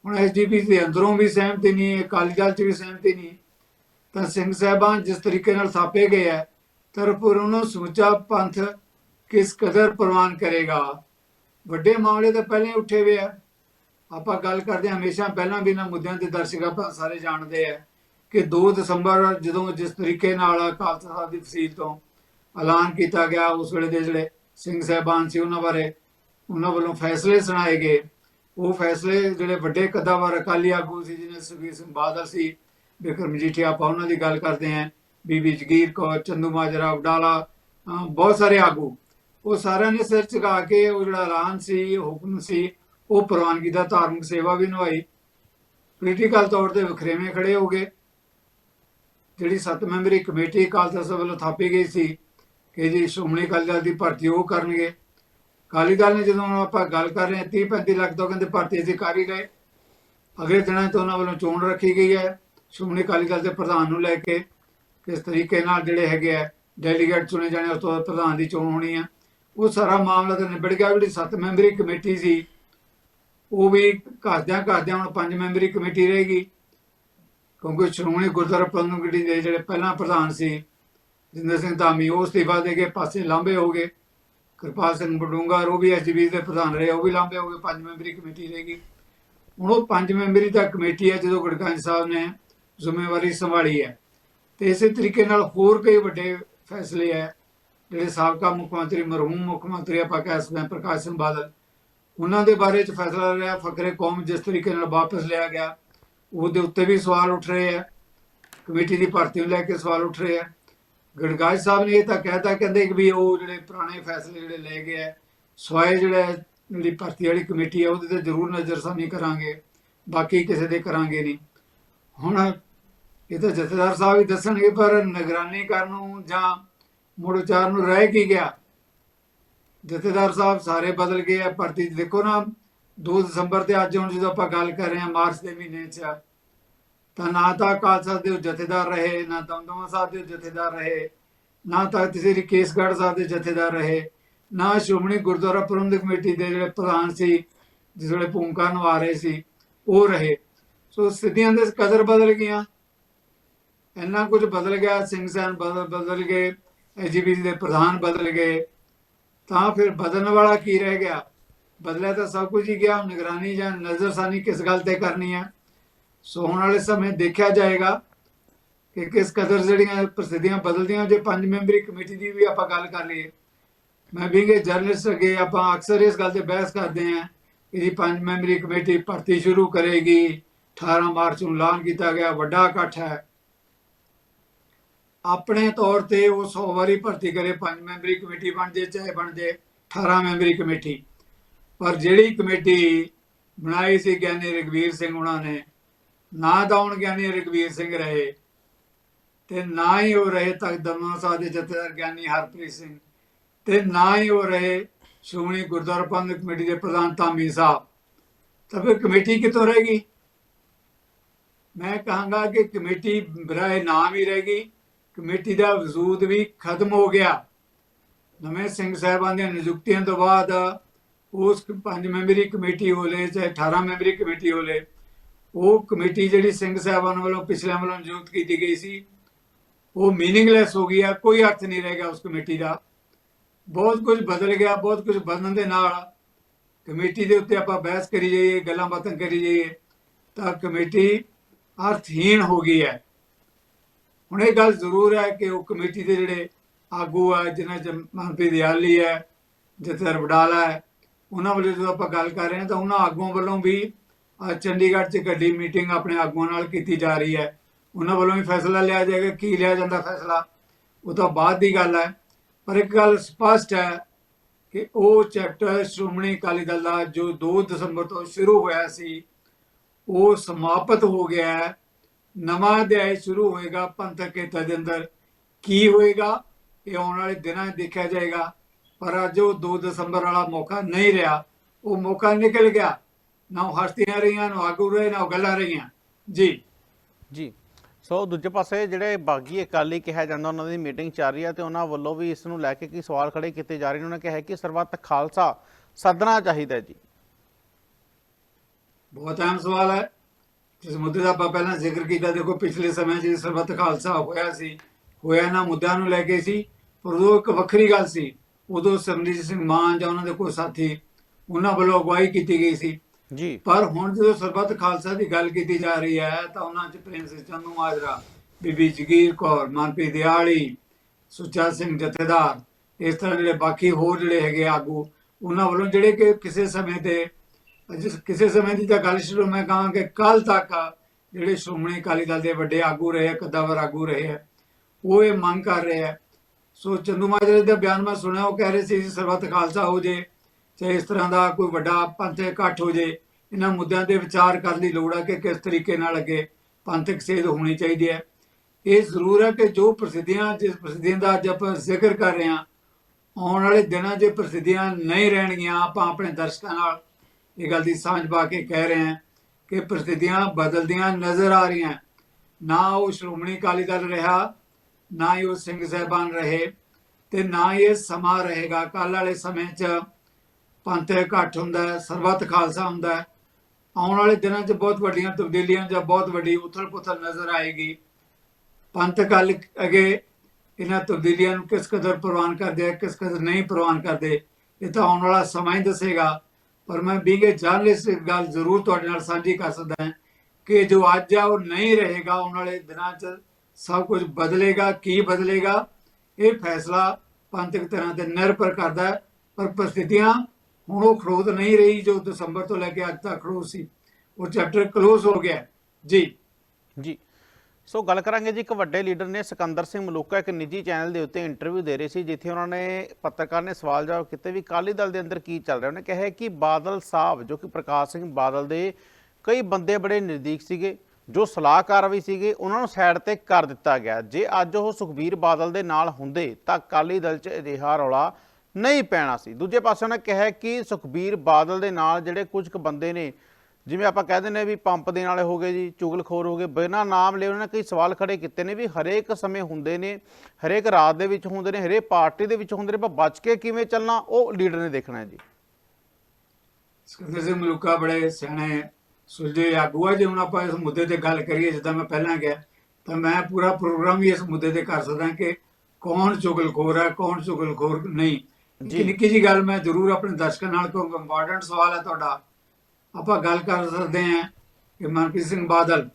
ਹੁਣ ਐਸਡੀਪੀ ਦੇ ਅੰਦਰੋਂ ਵੀ ਸਹਿਮਤੀ ਨਹੀਂ ਹੈ, ਅਕਾਲੀ ਦਲ 'ਚ ਵੀ ਸਹਿਮਤੀ ਨਹੀਂ ਤਾਂ ਸਿੰਘ ਸਾਹਿਬਾਨ ਜਿਸ ਤਰੀਕੇ ਨਾਲ ਥਾਪੇ ਗਏ ਹੈ ਤਰਪੁਰ ਉਹਨੂੰ ਸਮੁੱਚਾ ਪੰਥ ਕਿਸ ਕਦਰ ਪ੍ਰਵਾਨ ਕਰੇਗਾ? ਵੱਡੇ ਮਾਮਲੇ ਤਾਂ ਪਹਿਲਾਂ ਹੀ ਉੱਠੇ ਹੋਏ ਆ। ਆਪਾਂ ਗੱਲ ਕਰਦੇ ਹਾਂ ਹਮੇਸ਼ਾ, ਪਹਿਲਾਂ ਵੀ ਇਹਨਾਂ ਮੁੱਦਿਆਂ ਤੇ ਦਰਸ਼ਕ ਆਪਾਂ ਸਾਰੇ ਜਾਣਦੇ ਆ ਕਿ 2 ਦਸੰਬਰ ਜਦੋਂ ਜਿਸ ਤਰੀਕੇ ਨਾਲ ਖਾਲਸਾ ਸਾਹਿਬ ਦੀ ਫਸੀਲ ਤੋਂ ਐਲਾਨ ਕੀਤਾ ਗਿਆ, ਉਸ ਵੇਲੇ ਦੇ ਜਿਹੜੇ ਸਿੰਘ ਸਾਹਿਬਾਨ ਸੀ ਉਹਨਾਂ ਬਾਰੇ, ਉਹਨਾਂ ਵੱਲੋਂ ਫੈਸਲੇ ਸੁਣਾਏ ਗਏ। ਉਹ ਫੈਸਲੇ ਜਿਹੜੇ ਵੱਡੇ ਕਦਾਵਰ ਅਕਾਲੀ ਆਗੂ ਸੀ, ਜਿਹਨੇ ਸੁਖਬੀਰ ਸਿੰਘ ਬਾਦਲ ਸੀ ਬਿਕਰਮ ਜੀਠੀ ਆਪਾਂ ਉਹਨਾਂ ਦੀ ਗੱਲ ਕਰਦੇ ਹਾਂ। ਬੀਬੀ ਜਗੀਰ ਕੌਰ ਚੰਦੂ ਮਾਜਰਾ ਵਡਾਲਾ ਬਹੁਤ ਸਾਰੇ ਆਗੂ। ਉਹ ਸਾਰਿਆਂ ਨੇ ਸਿਰ ਝੁਕਾ ਕੇ ਉਹ ਜਿਹੜਾ ਐਲਾਨ ਸੀ, ਹੁਕਮ ਸੀ, ਉਹ ਪ੍ਰਵਾਨਗੀ ਦਾ ਧਾਰਮਿਕ ਸੇਵਾ ਵੀ ਨਿਭਾਈ। ਪੋਲੀਟੀਕਲ ਤੌਰ ਤੇ ਵਖਰੇਵੇਂ ਖੜੇ ਹੋ ਗਏ। ਜਿਹੜੀ ਸੱਤ ਮੈਂਬਰੀ ਕਮੇਟੀ ਅਕਾਲੀ ਦਲ ਵੱਲੋਂ ਥਾਪੀ ਗਈ ਸੀ ਕਿ ਜੀ ਸ਼੍ਰੋਮਣੀ ਅਕਾਲੀ ਦਲ ਦੀ ਭਰਤੀ ਉਹ ਕਰਨਗੇ। ਅਕਾਲੀ ਦਲ ਨੇ ਜਦੋਂ ਆਪਾਂ ਗੱਲ ਕਰ ਰਹੇ ਹਾਂ 30 35 ਲੱਖ ਤੋਂ ਕਹਿੰਦੇ ਭਰਤੀ ਅਸੀਂ ਕਰ ਹੀ ਗਏ। ਅਗਲੇ ਦਿਨਾਂ 'ਚ ਉਹਨਾਂ ਵੱਲੋਂ ਚੋਣ ਰੱਖੀ ਗਈ ਹੈ। ਸ਼੍ਰੋਮਣੀ ਅਕਾਲੀ ਦਲ ਦੇ ਪ੍ਰਧਾਨ ਨੂੰ ਲੈ ਕੇ ਕਿਸ ਤਰੀਕੇ ਨਾਲ ਜਿਹੜੇ ਹੈਗੇ ਆ ਡੈਲੀਗੇਟ ਚੁਣੇ ਜਾਣੇ, ਉਸ ਤੋਂ ਬਾਅਦ ਪ੍ਰਧਾਨ ਦੀ ਚੋਣ ਹੋਣੀ ਆ। ਉਹ ਸਾਰਾ ਮਾਮਲਾ ਤਾਂ ਨਿਬੜ ਗਿਆ, ਜਿਹੜੀ ਸੱਤ ਮੈਂਬਰੀ ਕਮੇਟੀ ਸੀ, ਉਹ ਵੀ ਘਰਦਿਆਂ ਘਰਦਿਆਂ ਹੁਣ ਪੰਜ ਮੈਂਬਰੀ ਕਮੇਟੀ ਰਹੇਗੀ ਕਿਉਂਕਿ ਸ਼੍ਰੋਮਣੀ ਗੁਰਦੁਆਰਾ ਪ੍ਰਬੰਧਕ ਕਮੇਟੀ ਦੇ ਜਿਹੜੇ ਪਹਿਲਾਂ ਪ੍ਰਧਾਨ ਸੀ, ਜਿੰਦਰ ਸਿੰਘ ਧਾਮੀ, ਉਹ ਅਸਤੀਫਾ ਦੇ ਕੇ ਪਾਸੇ ਲਾਂਭੇ ਹੋ ਗਏ। ਕਿਰਪਾਲ ਸਿੰਘ ਬਡੂੰਗਰ ਉਹ ਵੀ ਐਸਜੀਬੀ ਦੇ ਪ੍ਰਧਾਨ ਰਹੇ, ਉਹ ਵੀ ਲਾਂਭੇ ਹੋ ਗਏ, ਪੰਜ ਮੈਂਬਰੀ ਕਮੇਟੀ ਰਹੇਗੀ ਹੁਣ ਉਹ ਪੰਜ ਮੈਂਬਰੀ ਦਾ ਕਮੇਟੀ ਹੈ, ਜਦੋਂ ਗੜਕਾਂਜ ਸਾਹਿਬ ਨੇ ਜ਼ਿੰਮੇਵਾਰੀ ਸੰਭਾਲੀ ਹੈ। ਤੇ ਇਸੇ ਤਰੀਕੇ ਨਾਲ ਹੋਰ ਕਈ ਵੱਡੇ ਫੈਸਲੇ ਹੈ ਜਿਹੜੇ ਸਾਬਕਾ ਮੁੱਖ ਮੰਤਰੀ, ਮਰਹੂਮ ਮੁੱਖ ਮੰਤਰੀ ਆਪਾਂ ਕਹਿ ਸਕਦੇ ਪ੍ਰਕਾਸ਼ ਸਿੰਘ ਬਾਦਲ, ਉਹਨਾਂ ਦੇ ਬਾਰੇ ਚ ਫੈਸਲਾ ਲਿਆ, ਫਕਰੇ ਕੌਮ ਜਿਸ ਤਰੀਕੇ ਨਾਲ ਵਾਪਸ ਲਿਆ ਗਿਆ, ਉਹਦੇ ਉੱਤੇ ਵੀ ਸਵਾਲ ਉੱਠ ਰਹੇ ਆ, ਕਮੇਟੀ ਦੀ ਭਰਤੀ ਨੂੰ ਲੈ ਕੇ ਸਵਾਲ ਉੱਠ ਰਹੇ ਆ। ਗੜਗਾਜ ਸਾਹਿਬ ਨੇ ਇਹ ਤਾਂ ਕਹਿਤਾ, ਕਹਿੰਦੇ ਕਿ ਵੀ ਉਹ ਜਿਹੜੇ ਪੁਰਾਣੇ ਫੈਸਲੇ ਜਿਹੜੇ ਲਏ ਗਏ ਆ, ਸਵਾਏ ਜਿਹੜਾ ਜਿਹੜੀ ਭਰਤੀ ਵਾਲੀ ਕਮੇਟੀ ਹੈ ਉਹਦੇ ਤੇ ਜ਼ਰੂਰ ਨਜ਼ਰਸਾਨੀ ਕਰਾਂਗੇ, ਬਾਕੀ ਕਿਸੇ ਦੇ ਕਰਾਂਗੇ ਨਹੀਂ। ਹੁਣ ਇਹ ਤਾਂ ਜਥੇਦਾਰ ਸਾਹਿਬ ਹੀ ਦੱਸਣਗੇ, ਪਰ ਨਿਗਰਾਨੀ ਕਰਨ ਨੂੰ ਜਾਂ ਮੁੜ ਉਚਾਰ ਨੂੰ ਰਹਿ ਕੀ ਗਿਆ? ਜਥੇਦਾਰ ਸਾਹਿਬ ਸਾਰੇ ਬਦਲ ਗਏ ਆ ਭਰਤੀ ਦੇਖੋ ਨਾ 2 ਦਸੰਬਰ ਤੇ ਅੱਜ ਹੁਣ ਜਦੋਂ ਆਪਾਂ ਗੱਲ ਕਰ ਰਹੇ ਹਾਂ, ਮਾਰਚ ਦੇ ਮਹੀਨੇ 'ਚ, ਤਾਂ ਨਾ ਤਾਂ ਅਕਾਲ ਦੇ ਜਥੇਦਾਰ ਰਹੇ, ਨਾ ਦਮਦਮਾ ਸਾਹਿਬ ਦੇ ਜਥੇਦਾਰ ਰਹੇ, ਨਾ ਤਾਂ ਸ੍ਰੀ ਕੇਸਗੜ੍ਹ ਸਾਹਿਬ ਦੇ ਜਥੇਦਾਰ ਰਹੇ, ਨਾ ਸ਼੍ਰੋਮਣੀ ਗੁਰਦੁਆਰਾ ਪ੍ਰਬੰਧਕ ਕਮੇਟੀ ਦੇ ਜਿਹੜੇ ਪ੍ਰਧਾਨ ਸੀ, ਜਿਸ ਵੇਲੇ ਭੂਮਿਕਾ ਨਿਭਾ ਰਹੇ ਸੀ, ਉਹ ਰਹੇ। ਸੋ ਸਥਿਤੀਆਂ ਦੇ ਕਦਰ ਬਦਲ ਗਈਆਂ। ਇੰਨਾ ਕੁਝ ਬਦਲ ਗਿਆ, ਸਿੰਘ ਸੈਨ ਬਦਲ ਬਦਲ ਗਏ। ਐਜੀਬੀ ਦੇ ਪ੍ਰਧਾਨ ਬਦਲ ਗਏ, ਤਾਂ ਫਿਰ ਬਦਲਣ ਵਾਲਾ ਕੀ ਰਹਿ ਗਿਆ? ਬਦਲਿਆ ਤਾਂ ਸਭ ਕੁਝ ਹੀ ਗਿਆ, ਨਿਗਰਾਨੀ ਜਾਂ ਨਜ਼ਰਸਾਨੀ ਕਿਸ ਗੱਲ ਤੇ ਕਰਨੀ ਹੈ ਸੋ ਆਉਣ ਵਾਲੇ ਸਮੇਂ ਦੇਖਿਆ ਜਾਏਗਾ ਕਿ ਕਿਸ ਕਦਰ ਜਿਹੜੀਆਂ ਪ੍ਰਸਿੱਧੀਆਂ ਬਦਲਦੀਆਂ, ਜੇ ਪੰਜ ਮੈਂਬਰੀ ਕਮੇਟੀ ਦੀ ਵੀ ਆਪਾਂ ਗੱਲ ਕਰ ਲਈਏ। ਮੈਂ ਵੀ ਕਿ ਜਰਨਲਿਸਟ ਅਗੇ ਆਪਾਂ ਅਕਸਰ ਇਸ ਗੱਲ ਤੇ ਬਹਿਸ ਕਰਦੇ ਆਂ ਕਿ ਜੀ ਪੰਜ ਮੈਂਬਰੀ ਕਮੇਟੀ ਭਰਤੀ ਸ਼ੁਰੂ ਕਰੇਗੀ 18 ਮਾਰਚ ਨੂੰ ਐਲਾਨ ਕੀਤਾ ਗਿਆ, ਵੱਡਾ ਇਕੱਠ ਹੈ। ਆਪਣੇ ਤੌਰ ਤੇ ਉਹ 100 ਵਾਰੀ ਭਰਤੀ ਕਰੇ, ਪੰਜ ਮੈਂਬਰੀ ਕਮੇਟੀ ਬਣ ਜੇ, ਚਾਹੇ ਬਣ ਜੇ 18 ਮੈਂਬਰੀ ਕਮੇਟੀ। ਪਰ ਜਿਹੜੀ ਕਮੇਟੀ ਬਣਾਈ ਸੀ ਗਿਆਨੀ ਰਗਵੀਰ ਸਿੰਘ ਉਹਨਾਂ ਨੇ, ਨਾ ਤਾਂ ਗਿਆਨੀ ਰਗਵੀਰ ਸਿੰਘ ਰਹੇ ਤੇ ਨਾ ਹੀ ਉਹ ਰਹੇ ਤੱਕ ਦਮਨਾ ਸਾਹਿਬ ਦੇ ਜਥੇਦਾਰ ਗਿਆਨੀ ਹਰਪ੍ਰੀਤ ਸਿੰਘ ਤੇ ਨਾ ਹੀ ਉਹ ਰਹੇ ਸ਼੍ਰੋਮਣੀ ਗੁਰਦੁਆਰਾ ਪ੍ਰਬੰਧਕ ਕਮੇਟੀ ਦੇ ਪ੍ਰਧਾਨ ਧਾਮੀ ਸਾਹਿਬ। ਤਾਂ ਫਿਰ ਕਮੇਟੀ ਕਿੱਥੋਂ ਰਹੇਗੀ ਮੈਂ ਕਹਾਂਗਾ ਕਿ ਕਮੇਟੀ ਬਰਾਏ ਨਾਮ ਹੀ ਰਹੇਗੀ ਕਮੇਟੀ ਦਾ ਵਜੂਦ ਵੀ ਖਤਮ ਹੋ ਗਿਆ। ਨਵੇਂ ਸਿੰਘ ਸਾਹਿਬਾਨ ਦੀਆਂ ਨਿਯੁਕਤੀਆਂ ਤੋਂ ਬਾਅਦ ਉਸ ਪੰਜ ਮੈਂਬਰੀ ਕਮੇਟੀ ਹੋਲੇ ਚਾਹੇ 18 ਮੈਂਬਰੀ ਕਮੇਟੀ ਹੋਲੇ, ਉਹ ਕਮੇਟੀ ਜਿਹੜੀ ਸਿੰਘ ਸਾਹਿਬਾਨ ਵੱਲੋਂ ਪਿਛਲੇ ਵੱਲੋਂ ਨਿਯੁਕਤ ਕੀਤੀ ਗਈ ਸੀ, ਉਹ ਮੀਨਿੰਗਲੈਸ ਹੋ ਗਈ ਕੋਈ ਅਰਥ ਨਹੀਂ ਰਹਿ ਗਿਆ ਉਸ ਕਮੇਟੀ ਦਾ। ਬਹੁਤ ਕੁਝ ਬਦਲ ਗਿਆ, ਬਹੁਤ ਕੁਝ ਬਦਲਣ ਦੇ ਨਾਲ ਕਮੇਟੀ ਦੇ ਉੱਤੇ ਆਪਾਂ ਬਹਿਸ ਕਰੀ ਜਾਈਏ, ਗੱਲਾਂ ਬਾਤਾਂ ਕਰੀ ਜਾਈਏ, ਤਾਂ ਕਮੇਟੀ ਅਰਥਹੀਣ ਹੋ ਗਈ ਹੈ। ਹੁਣ ਇਹ ਗੱਲ ਜ਼ਰੂਰ ਹੈ ਕਿ ਉਹ ਕਮੇਟੀ ਦੇ ਜਿਹੜੇ ਆਗੂ ਆ, ਜਿਨ੍ਹਾਂ ਚ ਮਨਪ੍ਰੀਤ ਦਿਆਲੀ ਹੈ ਜਥੇਦਾਰ ਬਡਾਲਾ ਹੈ, ਉਹਨਾਂ ਵੱਲੋਂ ਜਦੋਂ ਆਪਾਂ ਗੱਲ ਕਰ ਰਹੇ ਹਾਂ ਤਾਂ ਉਹਨਾਂ ਆਗੂਆਂ ਵੱਲੋਂ ਵੀ ਅੱਜ ਚੰਡੀਗੜ੍ਹ 'ਚ ਗੱਡੀ ਮੀਟਿੰਗ ਆਪਣੇ ਆਗੂਆਂ ਨਾਲ ਕੀਤੀ ਜਾ ਰਹੀ ਹੈ। ਉਹਨਾਂ ਵੱਲੋਂ ਵੀ ਫੈਸਲਾ ਲਿਆ ਜਾਏਗਾ, ਕੀ ਲਿਆ ਜਾਂਦਾ ਫੈਸਲਾ, ਉਹ ਤਾਂ ਬਾਅਦ ਦੀ ਗੱਲ ਹੈ। ਪਰ ਇੱਕ ਗੱਲ ਸਪਸ਼ਟ ਹੈ ਕਿ ਉਹ ਚੈਪਟਰ ਸ਼੍ਰੋਮਣੀ ਅਕਾਲੀ ਦਲ ਦਾ ਜੋ 2 ਦਸੰਬਰ ਤੋਂ ਸ਼ੁਰੂ ਹੋਇਆ ਸੀ, ਉਹ ਸਮਾਪਤ ਹੋ ਗਿਆ ਹੈ। ਨਵਾਂ ਅਧਿਆਇ ਸ਼ੁਰੂ ਹੋਏਗਾ ਪੰਥਕ ਏਕਤਾ ਦੇ ਅੰਦਰ। ਕੀ ਹੋਏਗਾ? ਇਹ ਆਉਣ ਵਾਲੇ ਦਿਨਾਂ 'ਚ ਦੇਖਿਆ ਜਾਏਗਾ। ਪਰ ਅੱਜ ਉਹ 2 ਦਸੰਬਰ ਵਾਲਾ ਮੌਕਾ ਨਹੀਂ ਰਿਹਾ। ਉਹ ਮੌਕਾ ਨਿਕਲ ਗਿਆ। ਨਾ ਉਹ ਹਸਤੀਆਂ ਰਹੀਆਂ ਨਾ ਆਗੂ ਰਹੇ ਨਾ ਗੱਲਾਂ ਰਹੀਆਂ। ਜੀ। ਜੀ। ਸੋ ਦੂਜੇ ਪਾਸੇ ਜਿਹੜੇ ਬਾਗੀ ਅਕਾਲੀ ਕਿਹਾ ਜਾਂਦਾ ਉਹਨਾਂ ਦੀ ਮੀਟਿੰਗ ਚੱਲ ਰਹੀ ਹੈ ਤੇ ਉਹਨਾਂ ਵੱਲੋਂ ਵੀ ਇਸ ਨੂੰ ਲੈ ਕੇ ਕੀ ਸਵਾਲ ਖੜੇ ਕੀਤੇ ਜਾ ਰਹੇ ਨੇ। ਉਹਨਾਂ ਕਿਹਾ ਕਿ ਸਰਬੱਤ ਖਾਲਸਾ ਸੱਦਣਾ ਚਾਹੀਦਾ ਜੀ। ਬਹੁਤ ਅਹਿਮ ਸਵਾਲ ਹੈ। ਜਿਸ ਮੁੱਦੇ ਦਾ ਆਪਾਂ ਪਹਿਲਾਂ ਜ਼ਿਕਰ ਕੀਤਾ ਦੇਖੋ ਪਿਛਲੇ ਸਮੇਂ 'ਚ ਸਰਬੱਤ ਖਾਲਸਾ ਹੋਇਆ ਸੀ ਹੋਇਆ ਨਾ ਮੁੱਦਿਆਂ ਨੂੰ ਲੈ ਕੇ ਸੀ ਪਰ ਉਦੋਂ ਇੱਕ ਵੱਖਰੀ ਗੱਲ ਸੀ ਉਦੋਂ ਸਰਨਜੀਤ ਸਿੰਘ ਮਾਨ ਜਾਂ ਉਹਨਾਂ ਦੇ ਕੋਈ ਸਾਥੀ ਉਹਨਾਂ ਵੱਲੋਂ ਅਗਵਾਈ ਕੀਤੀ ਗਈ ਸੀ। ਜੀ। ਪਰ ਹੁਣ ਜਦੋਂ ਸਰਬੱਤ ਖਾਲਸਾ ਦੀ ਗੱਲ ਕੀਤੀ ਜਾ ਰਹੀ ਹੈ ਤਾਂ ਉਹਨਾਂ 'ਚ ਪ੍ਰਿੰਸ ਚੰਦੂ ਮਾਜਰਾ ਬੀਬੀ ਜਗੀਰ ਕੌਰ ਮਨਪ੍ਰੀਤ ਦਿਆਲੀ ਸੁੱਚਾ ਸਿੰਘ ਜਥੇਦਾਰ ਇਸ ਤਰ੍ਹਾਂ ਜਿਹੜੇ ਬਾਕੀ ਹੋਰ ਜਿਹੜੇ ਹੈਗੇ ਆਗੂ ਉਹਨਾਂ ਵੱਲੋਂ ਜਿਹੜੇ ਕਿ ਕਿਸੇ ਸਮੇਂ ਤੇ ਜਿਸ ਕਿਸੇ ਸਮੇਂ ਦੀ ਤਾਂ ਗੱਲ ਸ਼ੁਰੂ ਮੈਂ ਕਹਾਂ ਕਿ ਕੱਲ ਤੱਕ ਜਿਹੜੇ ਸ਼੍ਰੋਮਣੀ ਅਕਾਲੀ ਦਲ ਦੇ ਵੱਡੇ ਆਗੂ ਰਹੇ ਕਦਾਵਰ ਆਗੂ ਰਹੇ ਹੈ ਉਹ ਇਹ ਮੰਗ ਕਰ ਰਹੇ ਹੈ ਸੋ ਚੰਦੂ ਮਾਜਰੇ ਦਾ ਬਿਆਨ ਮੈਂ ਸੁਣਿਆ, ਉਹ ਕਹਿ ਰਹੇ ਸੀ ਸਰਬੱਤ ਖਾਲਸਾ ਹੋ ਜੇ, ਚਾਹੇ ਇਸ ਤਰ੍ਹਾਂ ਦਾ ਕੋਈ ਵੱਡਾ ਪੰਥ ਇਕੱਠ ਹੋ ਜੇ, ਇਹਨਾਂ ਮੁੱਦਿਆਂ ਤੇ ਵਿਚਾਰ ਕਰਨ ਦੀ ਲੋੜ ਹੈ ਕਿ ਕਿਸ ਤਰੀਕੇ ਨਾਲ ਅੱਗੇ ਪੰਥਕ ਸੇਧ ਹੋਣੀ ਚਾਹੀਦੀ ਹੈ। ਇਹ ਜ਼ਰੂਰ ਹੈ ਕਿ ਜੋ ਪ੍ਰਸਿੱਧੀਆਂ, ਜਿਸ ਪ੍ਰਸਿੱਧੀਆਂ ਦਾ ਅੱਜ ਆਪਾਂ ਜ਼ਿਕਰ ਕਰ ਰਹੇ ਹਾਂ, ਆਉਣ ਵਾਲੇ ਦਿਨਾਂ 'ਚ ਪ੍ਰਸਿੱਧੀਆਂ ਨਹੀਂ ਰਹਿਣਗੀਆਂ, ਆਪਾਂ ਆਪਣੇ ਦਰਸ਼ਕਾਂ ਨਾਲ ਇਹ ਗੱਲ ਦੀ ਸਾਂਝ ਪਾ ਕੇ ਕਹਿ ਰਹੇ ਹਾਂ ਕਿ ਪ੍ਰਸਿੱਧੀਆਂ ਬਦਲਦੀਆਂ ਨਜ਼ਰ ਆ ਰਹੀਆਂ। ਨਾ ਉਹ ਸ਼੍ਰੋਮਣੀ ਅਕਾਲੀ ਦਲ ਰਿਹਾ, ਨਾ ਹੀ ਉਹ ਸਿੰਘ ਸਾਹਿਬਾਨ ਰਹੇ ਤੇ ਨਾ ਇਹ ਸਮਾਂ ਰਹੇਗਾ। ਕੱਲ ਵਾਲੇ ਸਮੇਂ 'ਚ ਪੰਥ ਇਕੱਠ ਹੁੰਦਾ ਹੈ ਸਰਬੱਤ ਖਾਲਸਾ ਹੁੰਦਾ। ਆਉਣ ਵਾਲੇ ਦਿਨਾਂ 'ਚ ਬਹੁਤ ਵੱਡੀਆਂ ਤਬਦੀਲੀਆਂ ਜਾਂ ਬਹੁਤ ਵੱਡੀ ਉਥਲ-ਪੁਥਲ ਨਜ਼ਰ ਆਏਗੀ। ਪੰਥ ਕੱਲ ਅਗੇ ਇਹਨਾਂ ਤਬਦੀਲੀਆਂ ਨੂੰ ਕਿਸ ਕਦਰ ਪ੍ਰਵਾਨ ਕਰਦੇ ਆ, ਕਿਸ ਕਦਰ ਨਹੀਂ ਪ੍ਰਵਾਨ ਕਰਦੇ, ਇਹ ਤਾਂ ਆਉਣ ਵਾਲਾ ਸਮਾਂ ਹੀ ਦੱਸੇਗਾ। ਪਰ ਮੈਂ ਬੀਗੇ ਜਰਨਲਿਸਟ ਇੱਕ ਗੱਲ ਜ਼ਰੂਰ ਤੁਹਾਡੇ ਨਾਲ ਸਾਂਝੀ ਕਰ ਸਕਦਾ ਹਾਂ ਕਿ ਜੋ ਅੱਜ ਆ ਉਹ ਨਹੀਂ ਰਹੇਗਾ, ਆਉਣ ਵਾਲੇ ਦਿਨਾਂ 'ਚ ਸਭ ਕੁਝ ਬਦਲੇਗਾ, ਕੀ ਬਦਲੇਗਾ, ਇਹ ਫੈਸਲਾ ਪੰਥਕ ਤਰ੍ਹਾਂ ਤੇ ਨਿਰਭਰ ਕਰਦਾ ਹੈ। ਪਰ ਪ੍ਰਸਥਿਤੀਆਂ ਹੁਣ ਉਹ ਖੜੋਤ ਨਹੀਂ ਰਹੀ ਜੋ ਦਸੰਬਰ ਤੋਂ ਲੈ ਕੇ ਅੱਜ ਤੱਕ ਖੜੋਤ ਸੀ। ਉਹ ਚੈਪਟਰ ਕਲੋਜ਼ ਹੋ ਗਿਆ। ਜੀ। ਜੀ। ਸੋ ਗੱਲ ਕਰਾਂਗੇ ਜੀ ਇੱਕ ਵੱਡੇ ਲੀਡਰ ਨੇ ਸਿਕੰਦਰ ਸਿੰਘ ਮਲੂਕਾ, ਇੱਕ ਨਿੱਜੀ ਚੈਨਲ ਦੇ ਉੱਤੇ ਇੰਟਰਵਿਊ ਦੇ ਰਹੇ ਸੀ, ਜਿੱਥੇ ਉਹਨਾਂ ਨੇ ਪੱਤਰਕਾਰ ਨੇ ਸਵਾਲ ਜਵਾਬ ਕੀਤੇ ਵੀ ਅਕਾਲੀ ਦਲ ਦੇ ਅੰਦਰ ਕੀ ਚੱਲ ਰਿਹਾ? ਉਹਨੇ ਕਿਹਾ ਕਿ ਬਾਦਲ ਸਾਹਿਬ, ਜੋ ਕਿ ਪ੍ਰਕਾਸ਼ ਸਿੰਘ ਬਾਦਲ ਦੇ ਕਈ ਬੰਦੇ ਬੜੇ ਨਜ਼ਦੀਕ ਸੀਗੇ, ਜੋ ਸਲਾਹਕਾਰ ਵੀ ਸੀਗੇ, ਉਹਨਾਂ ਨੂੰ ਸਾਈਡ ਤੇ ਕਰ ਦਿੱਤਾ ਗਿਆ। ਜੇ ਅੱਜ ਉਹ ਸੁਖਬੀਰ ਬਾਦਲ ਦੇ ਨਾਲ ਹੁੰਦੇ, ਤਾਂ ਅਕਾਲੀ ਦਲ 'ਚ ਅਜਿਹਾ ਰੌਲਾ ਨਹੀਂ ਪੈਣਾ ਸੀ। ਦੂਜੇ ਪਾਸੇ ਉਹਨੇ ਕਿਹਾ ਕਿ ਸੁਖਬੀਰ ਬਾਦਲ ਦੇ ਨਾਲ ਜਿਹੜੇ ਕੁਝ ਕੁ ਬੰਦੇ ਨੇ ਜਿਵੇਂ ਆਪਾਂ ਕਹਿ ਦਿੰਦੇ ਨੇ ਵੀ ਪੰਪ ਦੇਣ ਵਾਲੇ ਹੋ ਗਏ ਜੀ ਚੁਗਲਖੋਰ ਹੋ ਗਏ ਬਿਨਾਂ ਨਾਮ ਲਏ ਉਹਨਾਂ ਨੇ ਕਈ ਸਵਾਲ ਖੜੇ ਕੀਤੇ ਨੇ ਵੀ ਹਰੇਕ ਸਮੇਂ ਹੁੰਦੇ ਨੇ ਹਰੇਕ ਰਾਤ ਦੇ ਵਿੱਚ ਹੁੰਦੇ ਨੇ ਹਰੇਕ ਪਾਰਟੀ ਦੇ ਵਿੱਚ ਹੁੰਦੇ ਨੇ ਪਰ ਬਚ ਕੇ ਕਿਵੇਂ ਚੱਲਣਾ ਉਹ ਲੀਡਰ ਨੇ ਦੇਖਣਾ ਜੀ। ਸਿਕੰਦਰ ਸਿੰਘ ਮਲੂਕਾ ਬੜੇ ਸਿਆਣੇ ਸੁਲਝੇ ਆਗੂ ਆ ਜੇ ਹੁਣ ਆਪਾਂ ਇਸ ਮੁੱਦੇ ਤੇ ਗੱਲ ਕਰੀਏ ਜਿੱਦਾਂ ਮੈਂ ਪਹਿਲਾਂ ਕਿਹਾ ਤਾਂ ਮੈਂ ਪੂਰਾ ਪ੍ਰੋਗਰਾਮ ਵੀ ਇਸ ਮੁੱਦੇ ਤੇ ਕਰ ਸਕਦਾ ਕਿ ਕੌਣ ਚੁਗਲਖੋਰ ਹੈ ਕੌਣ ਚੁਗਲਖੋਰ ਨਹੀਂ। ਜੀ। ਨਿੱਕੀ ਜੀ ਗੱਲ ਮੈਂ ਜ਼ਰੂਰ ਆਪਣੇ ਦਰਸ਼ਕਾਂ ਨਾਲ ਕਿਉਂਕਿ ਇੰਪੋਰਟੈਂਟ ਸਵਾਲ ਹੈ ਤੁਹਾਡਾ। ਆਪਾਂ ਗੱਲ ਕਰ ਸਕਦੇ ਹਾਂ ਕਿ ਮਨਪ੍ਰੀਤ ਸਿੰਘ ਬਾਦਲ,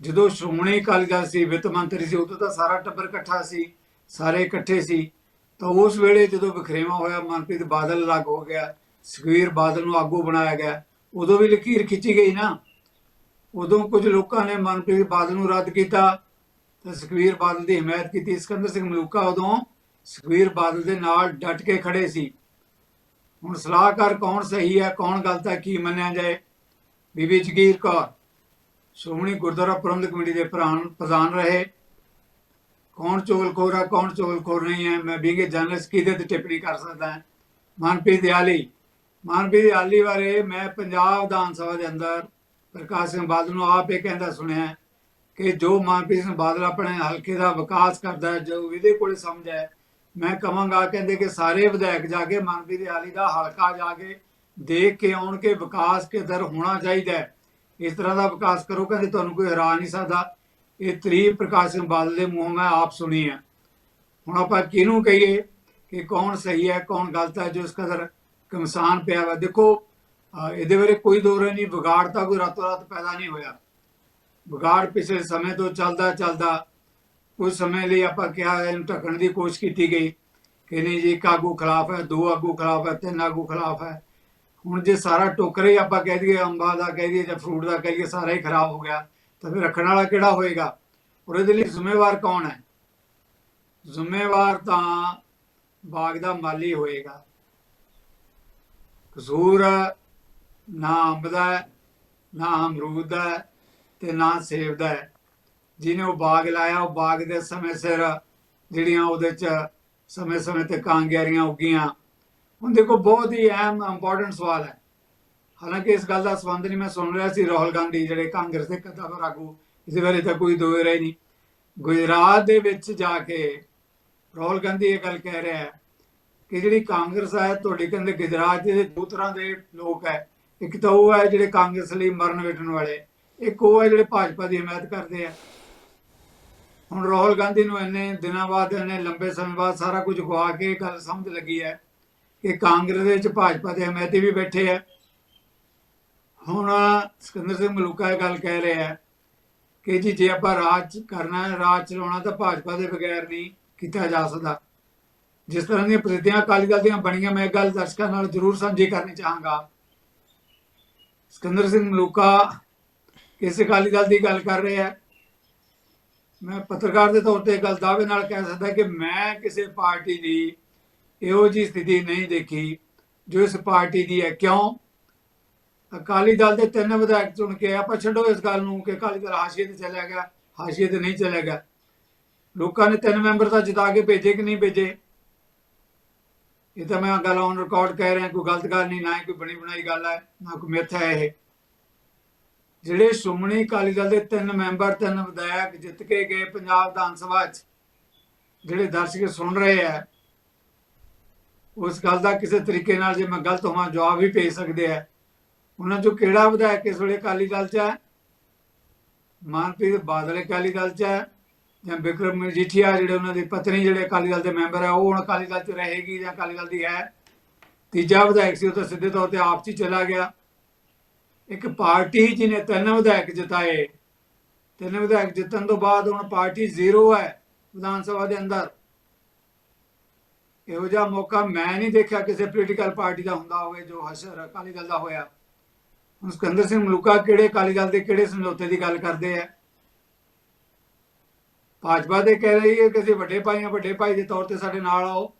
ਜਦੋਂ ਸ਼੍ਰੋਮਣੀ ਅਕਾਲੀ ਦਲ ਸੀ, ਵਿੱਤ ਮੰਤਰੀ ਸੀ, ਉਦੋਂ ਤਾਂ ਸਾਰਾ ਟੱਬਰ ਇਕੱਠਾ ਸੀ, ਸਾਰੇ ਇਕੱਠੇ ਸੀ। ਤਾਂ ਉਸ ਵੇਲੇ ਜਦੋਂ ਵਖਰੇਵਾ ਹੋਇਆ, ਮਨਪ੍ਰੀਤ ਬਾਦਲ ਅਲੱਗ ਹੋ ਗਿਆ, ਸੁਖਬੀਰ ਬਾਦਲ ਨੂੰ ਆਗੂ ਬਣਾਇਆ ਗਿਆ, ਉਦੋਂ ਵੀ ਲਕੀਰ ਖਿੱਚੀ ਗਈ ਨਾ। ਉਦੋਂ ਕੁਝ ਲੋਕਾਂ ਨੇ ਮਨਪ੍ਰੀਤ ਬਾਦਲ ਨੂੰ ਰੱਦ ਕੀਤਾ, ਤੇ ਸੁਖਬੀਰ ਬਾਦਲ ਦੀ ਹਮਾਇਤ ਕੀਤੀ। ਸਿਕੰਦਰ ਸਿੰਘ ਮਲੂਕਾ ਉਦੋਂ ਸੁਖਬੀਰ ਬਾਦਲ ਦੇ ਨਾਲ ਡਟ ਕੇ ਖੜੇ ਸੀ। ਹੁਣ ਸਲਾਹਕਾਰ ਕੌਣ ਸਹੀ ਹੈ, ਕੌਣ ਗਲਤ ਹੈ, ਕੀ ਮੰਨਿਆ ਜਾਏ। ਬੀਬੀ ਜਗੀਰ ਕੌਰ, ਸ਼੍ਰੋਮਣੀ ਗੁਰਦੁਆਰਾ ਪ੍ਰਬੰਧਕ ਕਮੇਟੀ ਦੇ ਪ੍ਰਧਾਨ ਪ੍ਰਧਾਨ ਰਹੇ। ਕੌਣ ਚੁਗਲਖੋਰ ਹੈ, ਕੌਣ ਚੁਗਲਖੋਰ ਨਹੀਂ ਹੈ, ਮੈਂ ਬੀਗੇ ਜਰਨਲਿਸਟ ਕਿਹਦੇ ਤੇ ਟਿੱਪਣੀ ਕਰ ਸਕਦਾ ਹਾਂ? ਮਨਪ੍ਰੀਤ ਦਿਆਲੀ। ਮਨਪ੍ਰੀਤ ਦਿਆਲੀ ਬਾਰੇ ਮੈਂ ਪੰਜਾਬ ਵਿਧਾਨ ਸਭਾ ਦੇ ਅੰਦਰ ਪ੍ਰਕਾਸ਼ ਸਿੰਘ ਬਾਦਲ ਨੂੰ ਆਪ ਇਹ ਕਹਿੰਦਾ ਸੁਣਿਆ ਕਿ ਜੋ ਮਨਪ੍ਰੀਤ ਸਿੰਘ ਬਾਦਲ ਆਪਣੇ ਹਲਕੇ ਦਾ ਵਿਕਾਸ ਕਰਦਾ ਹੈ, ਜੋ ਇਹਦੇ ਕੋਲੇ ਸਮਝ ਹੈ ਮੈਂ ਕਹਾਂਗਾ, ਕਹਿੰਦੇ ਕਿ ਸਾਰੇ ਵਿਧਾਇਕ ਜਾ ਕੇ, ਮਨਪ੍ਰੀਤ ਦਿਆਲੀ ਦਾ ਹਲਕਾ ਜਾ ਕੇ ਦੇਖ ਕੇ ਆਉਣ ਕੇ ਵਿਕਾਸ ਕਿਧਰ ਹੋਣਾ ਚਾਹੀਦਾ ਇਸ ਤਰ੍ਹਾਂ ਦਾ ਵਿਕਾਸ ਕਰੋ, ਕਹਿੰਦੇ ਤੁਹਾਨੂੰ ਕੋਈ ਹਰਾ ਨਹੀਂ ਸਕਦਾ। ਇਹ ਤਰੀਫ ਪ੍ਰਕਾਸ਼ ਸਿੰਘ ਬਾਦਲ ਦੇ ਮੂੰਹੋਂ ਮੈਂ ਆਪ ਸੁਣੀ ਹੈ। ਹੁਣ ਆਪਾਂ ਕਿਹਨੂੰ ਕਹੀਏ ਕਿ ਕੌਣ ਸਹੀ ਹੈ, ਕੌਣ ਗਲਤ ਹੈ, ਜੋ ਇਸ ਕਦਰ ਕਮਸਾਨ ਪਿਆ ਵਾ। ਦੇਖੋ ਇਹਦੇ ਬਾਰੇ ਕੋਈ ਦੋ ਰਾਏ ਨਹੀਂ, ਵਿਗਾੜ ਤਾਂ ਕੋਈ ਰਾਤੋਂ ਰਾਤ ਪੈਦਾ ਨਹੀਂ ਹੋਇਆ। ਵਿਗਾੜ ਪਿਛਲੇ ਸਮੇਂ ਤੋਂ ਚੱਲਦਾ ਚੱਲਦਾ ਕੁਝ ਸਮੇਂ ਲਈ ਆਪਾਂ ਕਿਹਾ ਇਹਨੂੰ ਢੱਕਣ ਦੀ ਕੋਸ਼ਿਸ਼ ਕੀਤੀ ਗਈ। ਕਿ ਨਹੀਂ ਜੀ ਇੱਕ ਆਗੂ ਖਿਲਾਫ ਹੈ ਦੋ ਆਗੂ ਖਿਲਾਫ ਹੈ ਤਿੰਨ ਆਗੂ ਖਿਲਾਫ ਹੈ। ਹੁਣ ਜੇ ਸਾਰਾ ਟੋਕਰਾ ਹੀ ਆਪਾਂ ਕਹਿ ਦਈਏ ਅੰਬਾ ਦਾ ਕਹਿ ਦਈਏ ਜਾਂ ਫਰੂਟ ਦਾ ਕਹਿ ਦਈਏ ਸਾਰਾ ਹੀ ਖਰਾਬ ਹੋ ਗਿਆ ਤਾਂ ਫਿਰ ਰੱਖਣ ਵਾਲਾ ਕਿਹੜਾ ਹੋਏਗਾ? ਔਰ ਇਹਦੇ ਲਈ ਜ਼ਿੰਮੇਵਾਰ ਕੌਣ ਹੈ? ਜ਼ਿੰਮੇਵਾਰ ਤਾਂ ਬਾਗ ਦਾ ਮਾਲੀ ਹੋਏਗਾ। ਕਸੂਰ ਨਾ ਅੰਬ ਦਾ ਨਾ ਅਮਰੂਦ ਦਾ ਹੈ, ਤੇ ਨਾ ਸੇਬ ਦਾ ਹੈ। ਜਿਹਨੇ ਉਹ ਬਾਗ ਲਾਇਆ, ਉਹ ਬਾਗ ਦੇ ਸਮੇਂ ਸਿਰ ਜਿਹੜੀਆਂ ਉਹਦੇ ਚ ਸਮੇਂ-ਸਮੇਂ ਤੇ ਕਾਂਗਿਆਰੀਆਂ ਉੱਗੀਆਂ। ਹੁਣ ਦੇਖੋ, ਬਹੁਤ ਹੀ ਅਹਿਮ ਇੰਪੋਰਟੈਂਟ ਸਵਾਲ ਹੈ। ਹਾਲਾਂਕਿ ਇਸ ਗੱਲ ਦਾ ਸੰਬੰਧ ਨਹੀਂ ਮੈਂ ਸੁਣ ਰਿਹਾ ਸੀ, ਰਾਹੁਲ ਗਾਂਧੀ ਜਿਹੜੇ ਕਾਂਗਰਸ ਦੇ ਕਦਾਵਰ ਆਗੂ ਇਸ ਬਾਰੇ ਤਾਂ ਕੋਈ ਦੋ ਰਾਏ ਨਹੀਂ। ਗੁਜਰਾਤ ਦੇ ਵਿੱਚ ਜਾ ਕੇ ਰਾਹੁਲ ਗਾਂਧੀ ਇਹ ਗੱਲ ਕਹਿ ਰਿਹਾ ਹੈ ਕਿ ਜਿਹੜੀ ਕਾਂਗਰਸ ਹੈ, ਤੁਹਾਡੇ ਕਹਿੰਦੇ ਗੁਜਰਾਤ ਦੇ ਦੋ ਤਰ੍ਹਾਂ ਦੇ ਲੋਕ ਹੈ। ਇੱਕ ਤਾਂ ਉਹ ਹੈ ਜਿਹੜੇ ਕਾਂਗਰਸ ਲਈ ਮਰਨ ਵੇਟਣ ਵਾਲੇ, ਇੱਕ ਉਹ ਹੈ ਜਿਹੜੇ ਭਾਜਪਾ ਦੀ ਹਮਾਇਤ ਕਰਦੇ ਆ। ਹੁਣ ਰਾਹੁਲ ਗਾਂਧੀ ਨੂੰ ਇੰਨੇ ਦਿਨਾਂ ਬਾਅਦ, ਇੰਨੇ ਲੰਬੇ ਸਮੇਂ ਬਾਅਦ ਸਾਰਾ ਕੁਝ ਗਵਾ ਕੇ ਇਹ ਗੱਲ ਸਮਝ ਲੱਗੀ ਹੈ ਕਿ ਕਾਂਗਰਸ ਦੇ ਵਿੱਚ ਭਾਜਪਾ ਦੇ ਹਮਾਇਤੀ ਵੀ ਬੈਠੇ ਆ। ਹੁਣ ਸਿਕੰਦਰ ਸਿੰਘ ਮਲੂਕਾ ਇਹ ਗੱਲ ਕਹਿ ਰਿਹਾ ਹੈ ਕਿ ਜੀ, ਜੇ ਆਪਾਂ ਰਾਜ ਕਰਨਾ ਹੈ, ਰਾਜ ਚਲਾਉਣਾ ਤਾਂ ਭਾਜਪਾ ਦੇ ਬਗੈਰ ਨਹੀਂ ਕੀਤਾ ਜਾ ਸਕਦਾ। ਜਿਸ ਤਰ੍ਹਾਂ ਦੀਆਂ ਪ੍ਰਸਿੱਧੀਆਂ ਅਕਾਲੀ ਦਲ ਦੀਆਂ ਬਣੀਆਂ, ਮੈਂ ਇਹ ਗੱਲ ਦਰਸ਼ਕਾਂ ਨਾਲ ਜ਼ਰੂਰ ਸਾਂਝੀ ਕਰਨੀ ਚਾਹਾਂਗਾ। ਸਿਕੰਦਰ ਸਿੰਘ ਮਲੂਕਾ ਕਿਸ ਅਕਾਲੀ ਦਲ ਦੀ ਗੱਲ ਕਰ ਰਿਹਾ ਹੈ। ਮੈਂ ਪੱਤਰਕਾਰ ਦੇ ਤੌਰ ਤੇ ਗੱਲ ਦਾਅਵੇ ਨਾਲ ਕਹਿ ਸਕਦਾ ਕਿ ਮੈਂ ਕਿਸੇ ਪਾਰਟੀ ਦੀ ਇਹੋ ਜੀ ਸਥਿਤੀ ਨਹੀਂ ਦੇਖੀ, ਜੋ ਇਸ ਪਾਰਟੀ ਦੀ ਹੈ। ਕਿਉਂ? ਅਕਾਲੀ ਦਲ ਦੇ ਤਿੰਨ ਵਿਧਾਇਕ ਚੁਣ ਕੇ ਆਪਾਂ ਛੱਡੋ ਇਸ ਗੱਲ ਨੂੰ ਕਿ ਅਕਾਲੀ ਦਲ ਹਾਸ਼ੀਏ ਤੇ ਚਲਿਆ ਗਿਆ, ਹਾਸ਼ੀਏ ਤੇ ਨਹੀਂ ਚਲਿਆ ਗਿਆ। ਲੋਕਾਂ ਨੇ ਤਿੰਨ ਮੈਂਬਰ ਤਾਂ ਜਿਤਾ ਕੇ ਭੇਜੇ ਕਿ ਨਹੀਂ ਭੇਜੇ? ਇਹ ਤਾਂ ਮੈਂ ਗੱਲ ਔਨ ਰਿਕਾਰਡ ਕਹਿ ਰਿਹਾ, ਕੋਈ ਗਲਤ ਗੱਲ ਨਹੀਂ, ਨਾ ਕੋਈ ਬਣੀ ਬਣਾਈ ਗੱਲ ਹੈ, ਨਾ ਕੋਈ ਮਿੱਥ ਹੈ ਇਹ। ਜਿਹੜੇ ਸ਼੍ਰੋਮਣੀ ਅਕਾਲੀ ਦਲ ਦੇ ਤਿੰਨ ਮੈਂਬਰ, ਤਿੰਨ ਵਿਧਾਇਕ ਜਿੱਤ ਕੇ ਗਏ ਪੰਜਾਬ ਵਿਧਾਨ ਸਭਾ 'ਚ, ਜਿਹੜੇ ਦਰਸ਼ਕ ਸੁਣ ਰਹੇ ਆ, ਉਸ ਗੱਲ ਦਾ ਕਿਸੇ ਤਰੀਕੇ ਨਾਲ ਜੇ ਮੈਂ ਗਲਤ ਹੋਵਾਂ, ਜਵਾਬ ਵੀ ਭੇਜ ਸਕਦੇ ਆ। ਉਹਨਾਂ ਚੋਂ ਕਿਹੜਾ ਵਿਧਾਇਕ ਇਸ ਵੇਲੇ ਅਕਾਲੀ ਦਲ 'ਚ ਹੈ ਮਨਪ੍ਰੀਤ ਬਾਦਲ ਅਕਾਲੀ ਦਲ 'ਚ ਹੈ ਜਾਂ ਬਿਕਰਮ ਮਜੀਠੀਆ, ਜਿਹੜੇ ਉਹਨਾਂ ਦੀ ਪਤਨੀ ਜਿਹੜੇ ਅਕਾਲੀ ਦਲ ਦੇ ਮੈਂਬਰ ਆ, ਉਹ ਹੁਣ ਅਕਾਲੀ ਦਲ 'ਚ ਰਹੇਗੀ ਜਾਂ ਅਕਾਲੀ ਦਲ ਦੀ ਹੈ? ਤੀਜਾ ਵਿਧਾਇਕ ਸੀ, ਉਹ ਤਾਂ ਸਿੱਧੇ ਤੌਰ ਤੇ ਆਪ 'ਚ ਹੀ ਚਲਾ ਗਿਆ। ਇੱਕ ਪਾਰਟੀ ਜਿਹਨੇ ਤਿੰਨ ਵਿਧਾਇਕ ਜਿਤਾਏ। ਤਿੰਨ ਵਿਧਾਇਕ ਜਿੱਤਣ ਤੋਂ ਬਾਅਦ ਹੁਣ ਪਾਰਟੀ ਜ਼ੀਰੋ ਹੈ ਵਿਧਾਨ ਸਭਾ ਦੇ ਅੰਦਰ। ਇਹੋ ਜਿਹਾ ਮੌਕਾ ਮੈਂ ਨਹੀਂ ਦੇਖਿਆ ਕਿਸੇ ਪੋਲੀਟੀਕਲ ਪਾਰਟੀ ਦਾ ਹੁੰਦਾ ਹੋਵੇ, ਜੋ ਹਸ਼ਰ ਅਕਾਲੀ ਦਲ ਦਾ ਹੋਇਆ। ਹੁਣ ਸਿਕੰਦਰ ਸਿੰਘ ਮਲੂਕਾ ਕਿਹੜੇ ਅਕਾਲੀ ਦਲ ਦੇ, ਕਿਹੜੇ ਸਮਝੌਤੇ ਦੀ ਗੱਲ ਕਰਦੇ ਆ? ਭਾਜਪਾ ਦੇ ਕਹਿ ਰਹੀ ਹੈ ਕਿ ਅਸੀਂ ਵੱਡੇ ਭਾਈ ਹਾਂ, ਵੱਡੇ ਭਾਈ ਦੇ ਤੌਰ ਤੇ ਸਾਡੇ ਨਾਲ ਆਓ।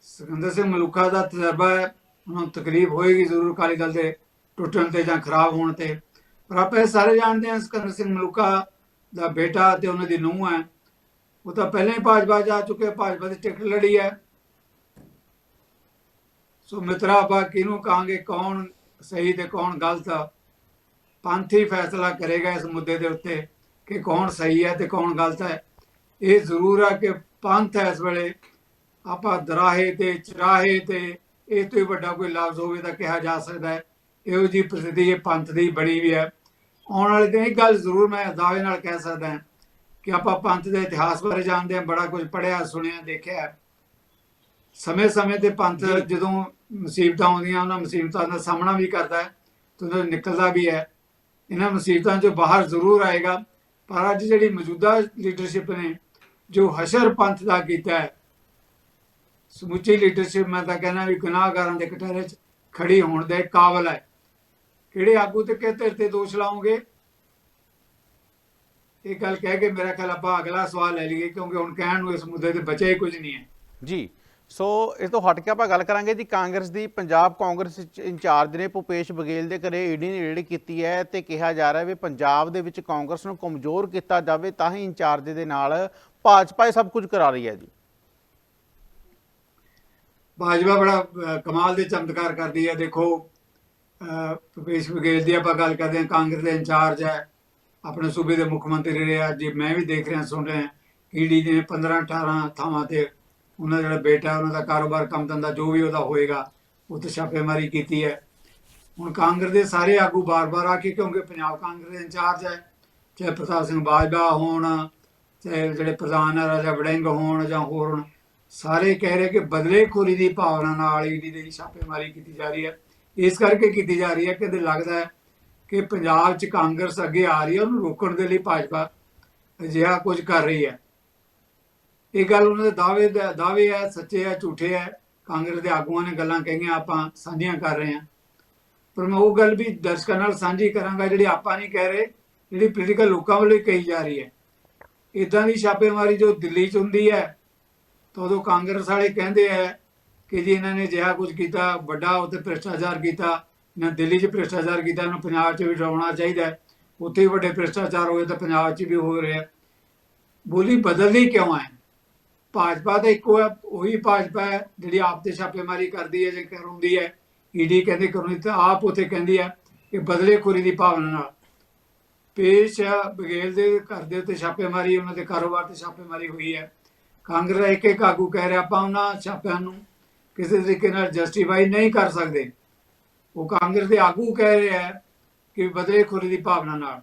ਸਿਕੰਦਰ ਸਿੰਘ ਮਲੂਕਾ ਦਾ ਤਜਰਬਾ ਹੈ ਉਹਨਾਂ ਨੂੰ ਤਕਲੀਫ ਹੋਏਗੀ ਜ਼ਰੂਰ ਅਕਾਲੀ ਦਲ ਦੇ। ਟੁੱਟਣ ਤੇ ਜਾਂ ਖਰਾਬ ਹੋਣ ਤੇ। ਪਰ ਆਪਾਂ ਇਹ ਸਾਰੇ ਜਾਣਦੇ ਹਾਂ, ਸਿਕੰਦਰ ਸਿੰਘ ਮਲੂਕਾ ਦਾ ਬੇਟਾ ਤੇ ਉਹਨਾਂ ਦੀ ਨੂੰਹ ਹੈ। ਉਹ ਤਾਂ ਪਹਿਲਾਂ ਹੀ ਭਾਜਪਾ ਜਾ ਚੁੱਕੇ, ਭਾਜਪਾ ਦੀ ਟਿਕਟ ਲੜੀ ਹੈ। ਸੋ ਮਿੱਤਰਾ, ਆਪਾਂ ਕਿਹਨੂੰ ਕਹਾਂਗੇ, ਕੌਣ ਸਹੀ ਤੇ ਕੌਣ ਗਲਤ? ਪੰਥ ਹੀ ਫੈਸਲਾ ਕਰੇਗਾ ਇਸ ਮੁੱਦੇ ਦੇ ਉੱਤੇ ਕਿ ਕੌਣ ਸਹੀ ਹੈ ਤੇ ਕੌਣ ਗਲਤ ਹੈ। ਇਹ ਜ਼ਰੂਰ ਆ ਕਿ ਪੰਥ ਇਸ ਵੇਲੇ ਆਪਾਂ ਦਰਾਹੇ ਤੇ, ਚਰਾਹੇ ਤੇ ਇਹ ਤੋਂ ਹੀ ਵੱਡਾ ਕੋਈ ਲਫ਼ਜ਼ ਹੋਵੇ ਤਾਂ ਕਿਹਾ ਜਾ ਸਕਦਾ ਹੈ। ਇਹੋ ਜੀ ਪ੍ਰਸਿੱਧੀ ਇਹ ਪੰਥ ਦੀ ਬਣੀ ਵੀ ਹੈ। ਆਉਣ ਵਾਲੇ ਦਿਨ ਇੱਕ ਗੱਲ ਜ਼ਰੂਰ ਮੈਂ ਦਾਅਵੇ ਨਾਲ ਕਹਿ ਸਕਦਾ ਹਾਂ ਕਿ ਆਪਾਂ ਪੰਥ ਦੇ ਇਤਿਹਾਸ ਬਾਰੇ ਜਾਣਦੇ ਹਾਂ ਬੜਾ ਕੁਝ ਪੜ੍ਹਿਆ ਸੁਣਿਆ ਦੇਖਿਆ। ਸਮੇਂ-ਸਮੇਂ ਤੇ ਪੰਥ ਜਦੋਂ ਮੁਸੀਬਤਾਂ ਆਉਂਦੀਆਂ ਉਹਨਾਂ ਮੁਸੀਬਤਾਂ ਦਾ ਸਾਹਮਣਾ ਵੀ ਕਰਦਾ ਹੈ ਤੇ ਉਹਦੋਂ ਨਿਕਲਦਾ ਵੀ ਹੈ। ਇਹਨਾਂ ਮੁਸੀਬਤਾਂ ਚੋਂ ਬਾਹਰ ਜ਼ਰੂਰ ਆਏਗਾ। ਪਰ ਅੱਜ ਜਿਹੜੀ ਮੌਜੂਦਾ ਲੀਡਰਸ਼ਿਪ ਨੇ ਜੋ ਹਸ਼ਰ ਪੰਥ ਦਾ ਕੀਤਾ ਹੈ ਸਮੁੱਚੀ ਲੀਡਰਸ਼ਿਪ ਮੈਂ ਤਾਂ ਕਹਿੰਦਾ ਵੀ ਗੁਨਾਹਗਾਰਾਂ ਦੇ ਕਟਹਿਰੇ 'ਚ ਖੜੀ ਹੋਣ ਦੇ ਕਾਬਲ ਹੈ। ਕਿਹੜੇ ਆਗੂ ਤੇ ਕਿਤੇ ਤੇ ਦੋਸ਼ ਲਾਉਂਗੇ ਇਹ ਗੱਲ ਕਹਿ ਕੇ ਮੇਰਾ ਖਿਆਲ ਆਪਾਂ ਅਗਲਾ ਸਵਾਲ ਲੈ ਲਈਏ ਕਿਉਂਕਿ ਹੁਣ ਕਹਿਣ ਨੂੰ ਇਸ ਮੁੱਦੇ ਤੇ ਬਚਿਆ ਹੀ ਕੁਝ ਨਹੀਂ ਹੈ। ਜੀ ਸੋ ਇਸ ਤੋਂ ਹਟ ਕੇ ਆਪਾਂ ਗੱਲ ਕਰਾਂਗੇ ਜੀ ਕਾਂਗਰਸ ਦੀ ਪੰਜਾਬ ਕਾਂਗਰਸ ਇੰਚਾਰਜ ਨੇ ਭੁਪੇਸ਼ ਬਘੇਲ ਦੇ ਘਰੇ ਈਡੀ ਨੇ ਰੇਡ ਕੀਤੀ ਹੈ ਤੇ ਕਿਹਾ ਜਾ ਰਿਹਾ ਵੀ ਪੰਜਾਬ ਦੇ ਵਿੱਚ ਕਾਂਗਰਸ ਨੂੰ ਕਮਜ਼ੋਰ ਕੀਤਾ ਜਾਵੇ ਤਾਂ ਹੀ ਇੰਚਾਰਜ ਦੇ ਨਾਲ ਭਾਜਪਾ ਇਹ ਸਭ ਕੁਝ ਕਰਾ ਰਹੀ ਹੈ ਜੀ। ਭਾਜਪਾ ਬੜਾ ਕਮਾਲ ਦੇ ਚਮਤਕਾਰ ਕਰਦੀ ਹੈ ਦੇਖੋ ਭੁਪੇਸ਼ ਬਘੇਲ ਦੀ ਆਪਾਂ ਗੱਲ ਕਰਦੇ ਹਾਂ, ਕਾਂਗਰਸ ਦੇ ਇੰਚਾਰਜ ਹੈ, ਆਪਣੇ ਸੂਬੇ ਦੇ ਮੁੱਖ ਮੰਤਰੀ ਰਿਹਾ ਜੇ ਮੈਂ ਵੀ ਦੇਖ ਰਿਹਾ, ਸੁਣ ਰਿਹਾ ਈਡੀ ਨੇ 15 18 ਥਾਵਾਂ ਤੇ ਉਹਨਾਂ ਦਾ ਜਿਹੜਾ ਬੇਟਾ ਉਹਨਾਂ ਦਾ ਕਾਰੋਬਾਰ, ਕੰਮ ਧੰਦਾ ਜੋ ਵੀ ਉਹਦਾ ਹੋਏਗਾ, ਉਹ ਤੇ ਛਾਪੇਮਾਰੀ ਕੀਤੀ ਹੈ। ਹੁਣ ਕਾਂਗਰਸ ਦੇ ਸਾਰੇ ਆਗੂ ਬਾਰ-ਬਾਰ ਆ ਕੇ, ਕਿਉਂਕਿ ਪੰਜਾਬ ਕਾਂਗਰਸ ਦੇ ਇੰਚਾਰਜ ਹੈ, ਚਾਹੇ ਪ੍ਰਤਾਪ ਸਿੰਘ ਬਾਜਵਾ ਹੋਣ, ਚਾਹੇ ਜਿਹੜੇ ਪ੍ਰਧਾਨ ਹੈ ਰਾਜਾ ਵੜਿੰਗ ਹੋਣ ਜਾਂ ਹੋਰ ਹੋਣ, ਸਾਰੇ ਕਹਿ ਰਹੇ ਕਿ ਬਦਲੇਖੋਰੀ ਦੀ ਭਾਵਨਾ ਨਾਲ ਈਡੀ ਦੀ ਛਾਪੇਮਾਰੀ ਕੀਤੀ ਜਾ ਰਹੀ ਹੈ। ਇਸ ਕਰਕੇ ਕੀਤੀ ਜਾ ਰਹੀ ਹੈ ਕਿ ਲੱਗਦਾ ਹੈ ਕਿ ਪੰਜਾਬ 'ਚ ਕਾਂਗਰਸ ਅੱਗੇ ਆ ਰਹੀ ਹੈ, ਉਹਨੂੰ ਰੋਕਣ ਦੇ ਲਈ ਭਾਜਪਾ ਅਜਿਹਾ ਕੁਝ ਕਰ ਰਹੀ ਹੈ। ਇਹ ਗੱਲ ਉਹਨਾਂ ਦੇ ਦਾਅਵੇ ਦਾ, ਦਾਅਵੇ ਹੈ, ਸੱਚੇ ਹੈ, ਝੂਠੇ ਹੈ। ਕਾਂਗਰਸ ਦੇ ਆਗੂਆਂ ਨੇ ਗੱਲਾਂ ਕਹੀਆਂ, ਆਪਾਂ ਸਾਂਝੀਆਂ ਕਰ ਰਹੇ ਹਾਂ। ਪਰ ਮੈਂ ਉਹ ਗੱਲ ਵੀ ਦਰਸ਼ਕਾਂ ਨਾਲ ਸਾਂਝੀ ਕਰਾਂਗਾ ਜਿਹੜੀ ਆਪਾਂ ਨਹੀਂ ਕਹਿ ਰਹੇ, ਜਿਹੜੀ ਪੋਲੀਟੀਕਲ ਲੋਕਾਂ ਵੱਲੋਂ ਕਹੀ ਜਾ ਰਹੀ ਹੈ। ਇਦਾਂ ਦੀ ਛਾਪੇਮਾਰੀ ਜੋ ਦਿੱਲੀ 'ਚ ਹੁੰਦੀ ਹੈ, ਤਾਂ ਉਦੋਂ ਕਾਂਗਰਸ ਵਾਲੇ ਕਹਿੰਦੇ ਆ ਕਿ ਜੀ ਇਹਨਾਂ ਨੇ ਜਿਹਾ ਕੁਝ ਕੀਤਾ, ਵੱਡਾ ਉੱਤੇ ਭ੍ਰਿਸ਼ਟਾਚਾਰ ਕੀਤਾ, ਨਾ ਦਿੱਲੀ 'ਚ ਭ੍ਰਿਸ਼ਟਾਚਾਰ ਕੀਤਾ ਇਹਨੂੰ ਪੰਜਾਬ 'ਚ ਵੀ ਡਰਾਉਣਾ ਚਾਹੀਦਾ ਉੱਥੇ ਹੀ ਵੱਡੇ ਭ੍ਰਿਸ਼ਟਾਚਾਰ ਹੋਏ, ਤਾਂ ਪੰਜਾਬ 'ਚ ਵੀ ਹੋ ਰਿਹਾ ਬੋਲੀ ਬਦਲਦੀ ਕਿਉਂ ਹੈ? ਭਾਜਪਾ ਤਾਂ ਇੱਕੋ ਹੈ, ਉਹੀ ਭਾਜਪਾ ਹੈ ਜਿਹੜੀ ਆਪ ਤੇ ਛਾਪੇਮਾਰੀ ਕਰਦੀ ਹੈ, ਜੇ ਕਰਉਂਦੀ ਹੈ। ਈਡੀ ਕਹਿੰਦੇ ਕਰਉਂਦੀ ਤਾਂ ਆਪ ਉੱਥੇ ਕਹਿੰਦੀ ਹੈ ਕਿ ਬਦਲੇਖੋਰੀ ਦੀ ਭਾਵਨਾ ਨਾਲ। ਪੇਸ਼ ਹੈ, ਬਗੇਲ ਦੇ ਘਰ ਦੇ ਉੱਤੇ ਛਾਪੇਮਾਰੀ, ਉਹਨਾਂ ਦੇ ਕਾਰੋਬਾਰ ਤੇ ਛਾਪੇਮਾਰੀ ਹੋਈ ਹੈ। ਕਾਂਗਰਸ ਦਾ ਇੱਕ ਇੱਕ ਆਗੂ ਕਹਿ ਰਿਹਾ, ਆਪਾਂ ਉਹਨਾਂ ਛਾਪਿਆਂ ਨੂੰ ਕਿਸੇ ਤਰੀਕੇ ਨਾਲ ਜਸਟੀਫਾਈ ਨਹੀਂ ਕਰ ਸਕਦੇ। ਉਹ ਕਾਂਗਰਸ ਦੇ ਆਗੂ ਕਹਿ ਰਹੇ ਹੈ ਕਿ ਬਦਲੇ ਬਦਲੇਖੋਰੀ ਦੀ ਭਾਵਨਾ ਨਾਲ।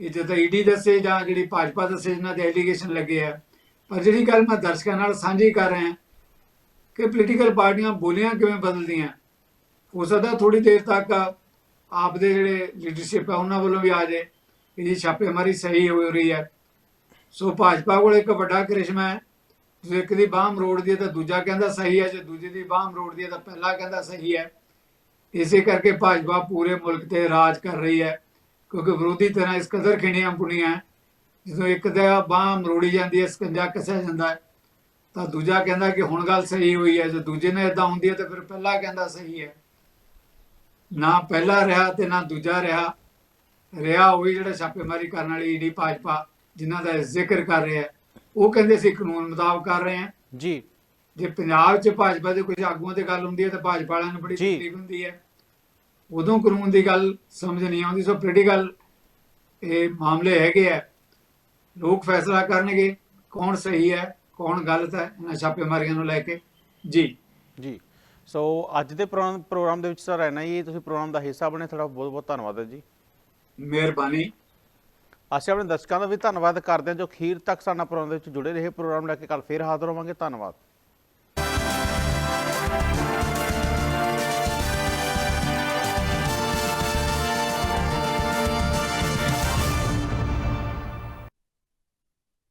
ਇਹ ਜਦੋਂ ਈਡੀ ਦੱਸੇ ਜਾਂ ਜਿਹੜੀ ਭਾਜਪਾ ਦੱਸੇ, ਜਿਨ੍ਹਾਂ ਦੇ ਐਲੀਗੇਸ਼ਨ ਲੱਗੇ ਆ। ਪਰ ਜਿਹੜੀ ਗੱਲ ਮੈਂ ਦਰਸ਼ਕਾਂ ਨਾਲ ਸਾਂਝੀ ਕਰ ਰਿਹਾ ਕਿ ਪੋਲੀਟੀਕਲ ਪਾਰਟੀਆਂ ਬੋਲੀਆਂ ਕਿਵੇਂ ਬਦਲਦੀਆਂ। ਹੋ ਸਕਦਾ ਥੋੜੀ ਦੇਰ ਤੱਕ ਆਪ ਦੇ ਜਿਹੜੇ ਲੀਡਰਸ਼ਿਪ ਹੈ ਉਹਨਾਂ ਵੱਲੋਂ ਵੀ ਆ ਜਾਏ। ਕਿ ਛਾਪੇਮਾਰੀ ਸਹੀ ਹੋ ਰਹੀ ਹੈ। ਸੋ ਭਾਜਪਾ ਕੋਲ ਇੱਕ ਵੱਡਾ ਕ੍ਰਿਸ਼ਮਾ ਹੈ। ਜੇ ਇੱਕ ਦੀ ਬਾਹ ਮਰੋੜਦੀ ਹੈ ਤਾਂ ਦੂਜਾ ਕਹਿੰਦਾ ਸਹੀ ਹੈ, ਜੇ ਦੂਜੇ ਦੀ ਬਾਹ ਮਰੋੜਦੀ ਹੈ ਤਾਂ ਪਹਿਲਾ ਕਹਿੰਦਾ ਸਹੀ ਹੈ। ਇਸੇ ਕਰਕੇ ਭਾਜਪਾ ਪੂਰੇ ਮੁਲਕ ਤੇ ਰਾਜ ਕਰ ਰਹੀ ਹੈ, ਕਿਉਂਕਿ ਵਿਰੋਧੀ ਤਰ੍ਹਾਂ ਇਸ ਕਦਰ ਖਿੰਡੀਆਂ ਪੁਣੀਆਂ ਜਦੋਂ ਇੱਕ ਦਾ ਬਾਹ ਮਰੋੜੀ ਜਾਂਦੀ ਹੈ, ਸਕੰਜਾ ਕੱਸਿਆ ਜਾਂਦਾ ਹੈ, ਤਾਂ ਦੂਜਾ ਕਹਿੰਦਾ ਕਿ ਹੁਣ ਗੱਲ ਸਹੀ ਹੋਈ ਹੈ, ਜੇ ਦੂਜੇ ਨੇ ਇਦਾਂ ਹੁੰਦੀ ਹੈ ਤਾਂ ਫਿਰ ਪਹਿਲਾ ਕਹਿੰਦਾ ਸਹੀ ਹੈ। ਨਾ ਪਹਿਲਾ ਰਿਹਾ ਤੇ ਨਾ ਦੂਜਾ ਰਿਹਾ। ਰਿਹਾ ਉਹ ਜਿਹੜਾ ਛਾਪੇਮਾਰੀ ਕਰਨ ਵਾਲੀ ਈਡੀ ਭਾਜਪਾ, ਜਿਨ੍ਹਾਂ ਦਾ ਜ਼ਿਕਰ ਕਰ ਰਿਹਾ ਹੈ। ਉਹ ਕਹਿੰਦੇ ਸੀ ਕਾਨੂੰਨ ਮੁਤਾਬਕ ਕਰ ਰਹੇ ਹਾਂ। ਜੀ। ਜੇ ਪੰਜਾਬ 'ਚ ਭਾਜਪਾ ਦੇ ਕੁਝ ਆਗੂਆਂ ਤੇ ਗੱਲ ਹੁੰਦੀ ਹੈ ਤਾਂ ਭਾਜਪਾ ਵਾਲਿਆਂ ਨੂੰ ਬੜੀ। ਤਕਲੀਫ ਹੁੰਦੀ ਹੈ। ਉਦੋਂ ਕਾਨੂੰਨ ਦੀ ਗੱਲ ਸਮਝ ਨਹੀਂ ਆਉਂਦੀ ਸੋ ਪੋਲੀਟੀਕਲ ਇਹ ਮਾਮਲੇ ਹੈਗੇ ਆ। ਲੋਕ ਫੈਸਲਾ ਕਰਨਗੇ ਕੌਣ ਸਹੀ ਹੈ ਕੌਣ ਗਲਤ ਹੈ ਇਹਨਾਂ ਛਾਪੇਮਾਰੀਆਂ ਨੂੰ ਲੈ ਕੇ। ਜੀ। ਜੀ। ਸੋ ਅੱਜ ਦੇ ਪ੍ਰੋਗਰਾਮ ਦੇ ਵਿੱਚ ਸਰ ਰਹਿਣਾ ਹੀ ਤੁਸੀਂ ਪ੍ਰੋਗਰਾਮ ਦਾ ਹਿੱਸਾ ਬਣੇ ਤੁਹਾਡਾ ਬਹੁਤ ਬਹੁਤ ਧੰਨਵਾਦ ਹੈ ਜੀ। ਮਿਹਰਬਾਨੀ। ਅਸੀਂ ਆਪਣੇ ਦਰਸ਼ਕਾਂ ਦਾ ਵੀ ਧੰਨਵਾਦ ਕਰਦੇ ਹਾਂ ਜੋ ਅਖੀਰ ਤੱਕ ਸਾਡਾ ਪ੍ਰੋਗਰਾਮ ਦੇ ਵਿੱਚ ਜੁੜੇ ਰਹੇ। ਪ੍ਰੋਗਰਾਮ ਲੈ ਕੇ ਕੱਲ ਫੇਰ ਹਾਜ਼ਰ ਹੋਵਾਂਗੇ। ਧੰਨਵਾਦ।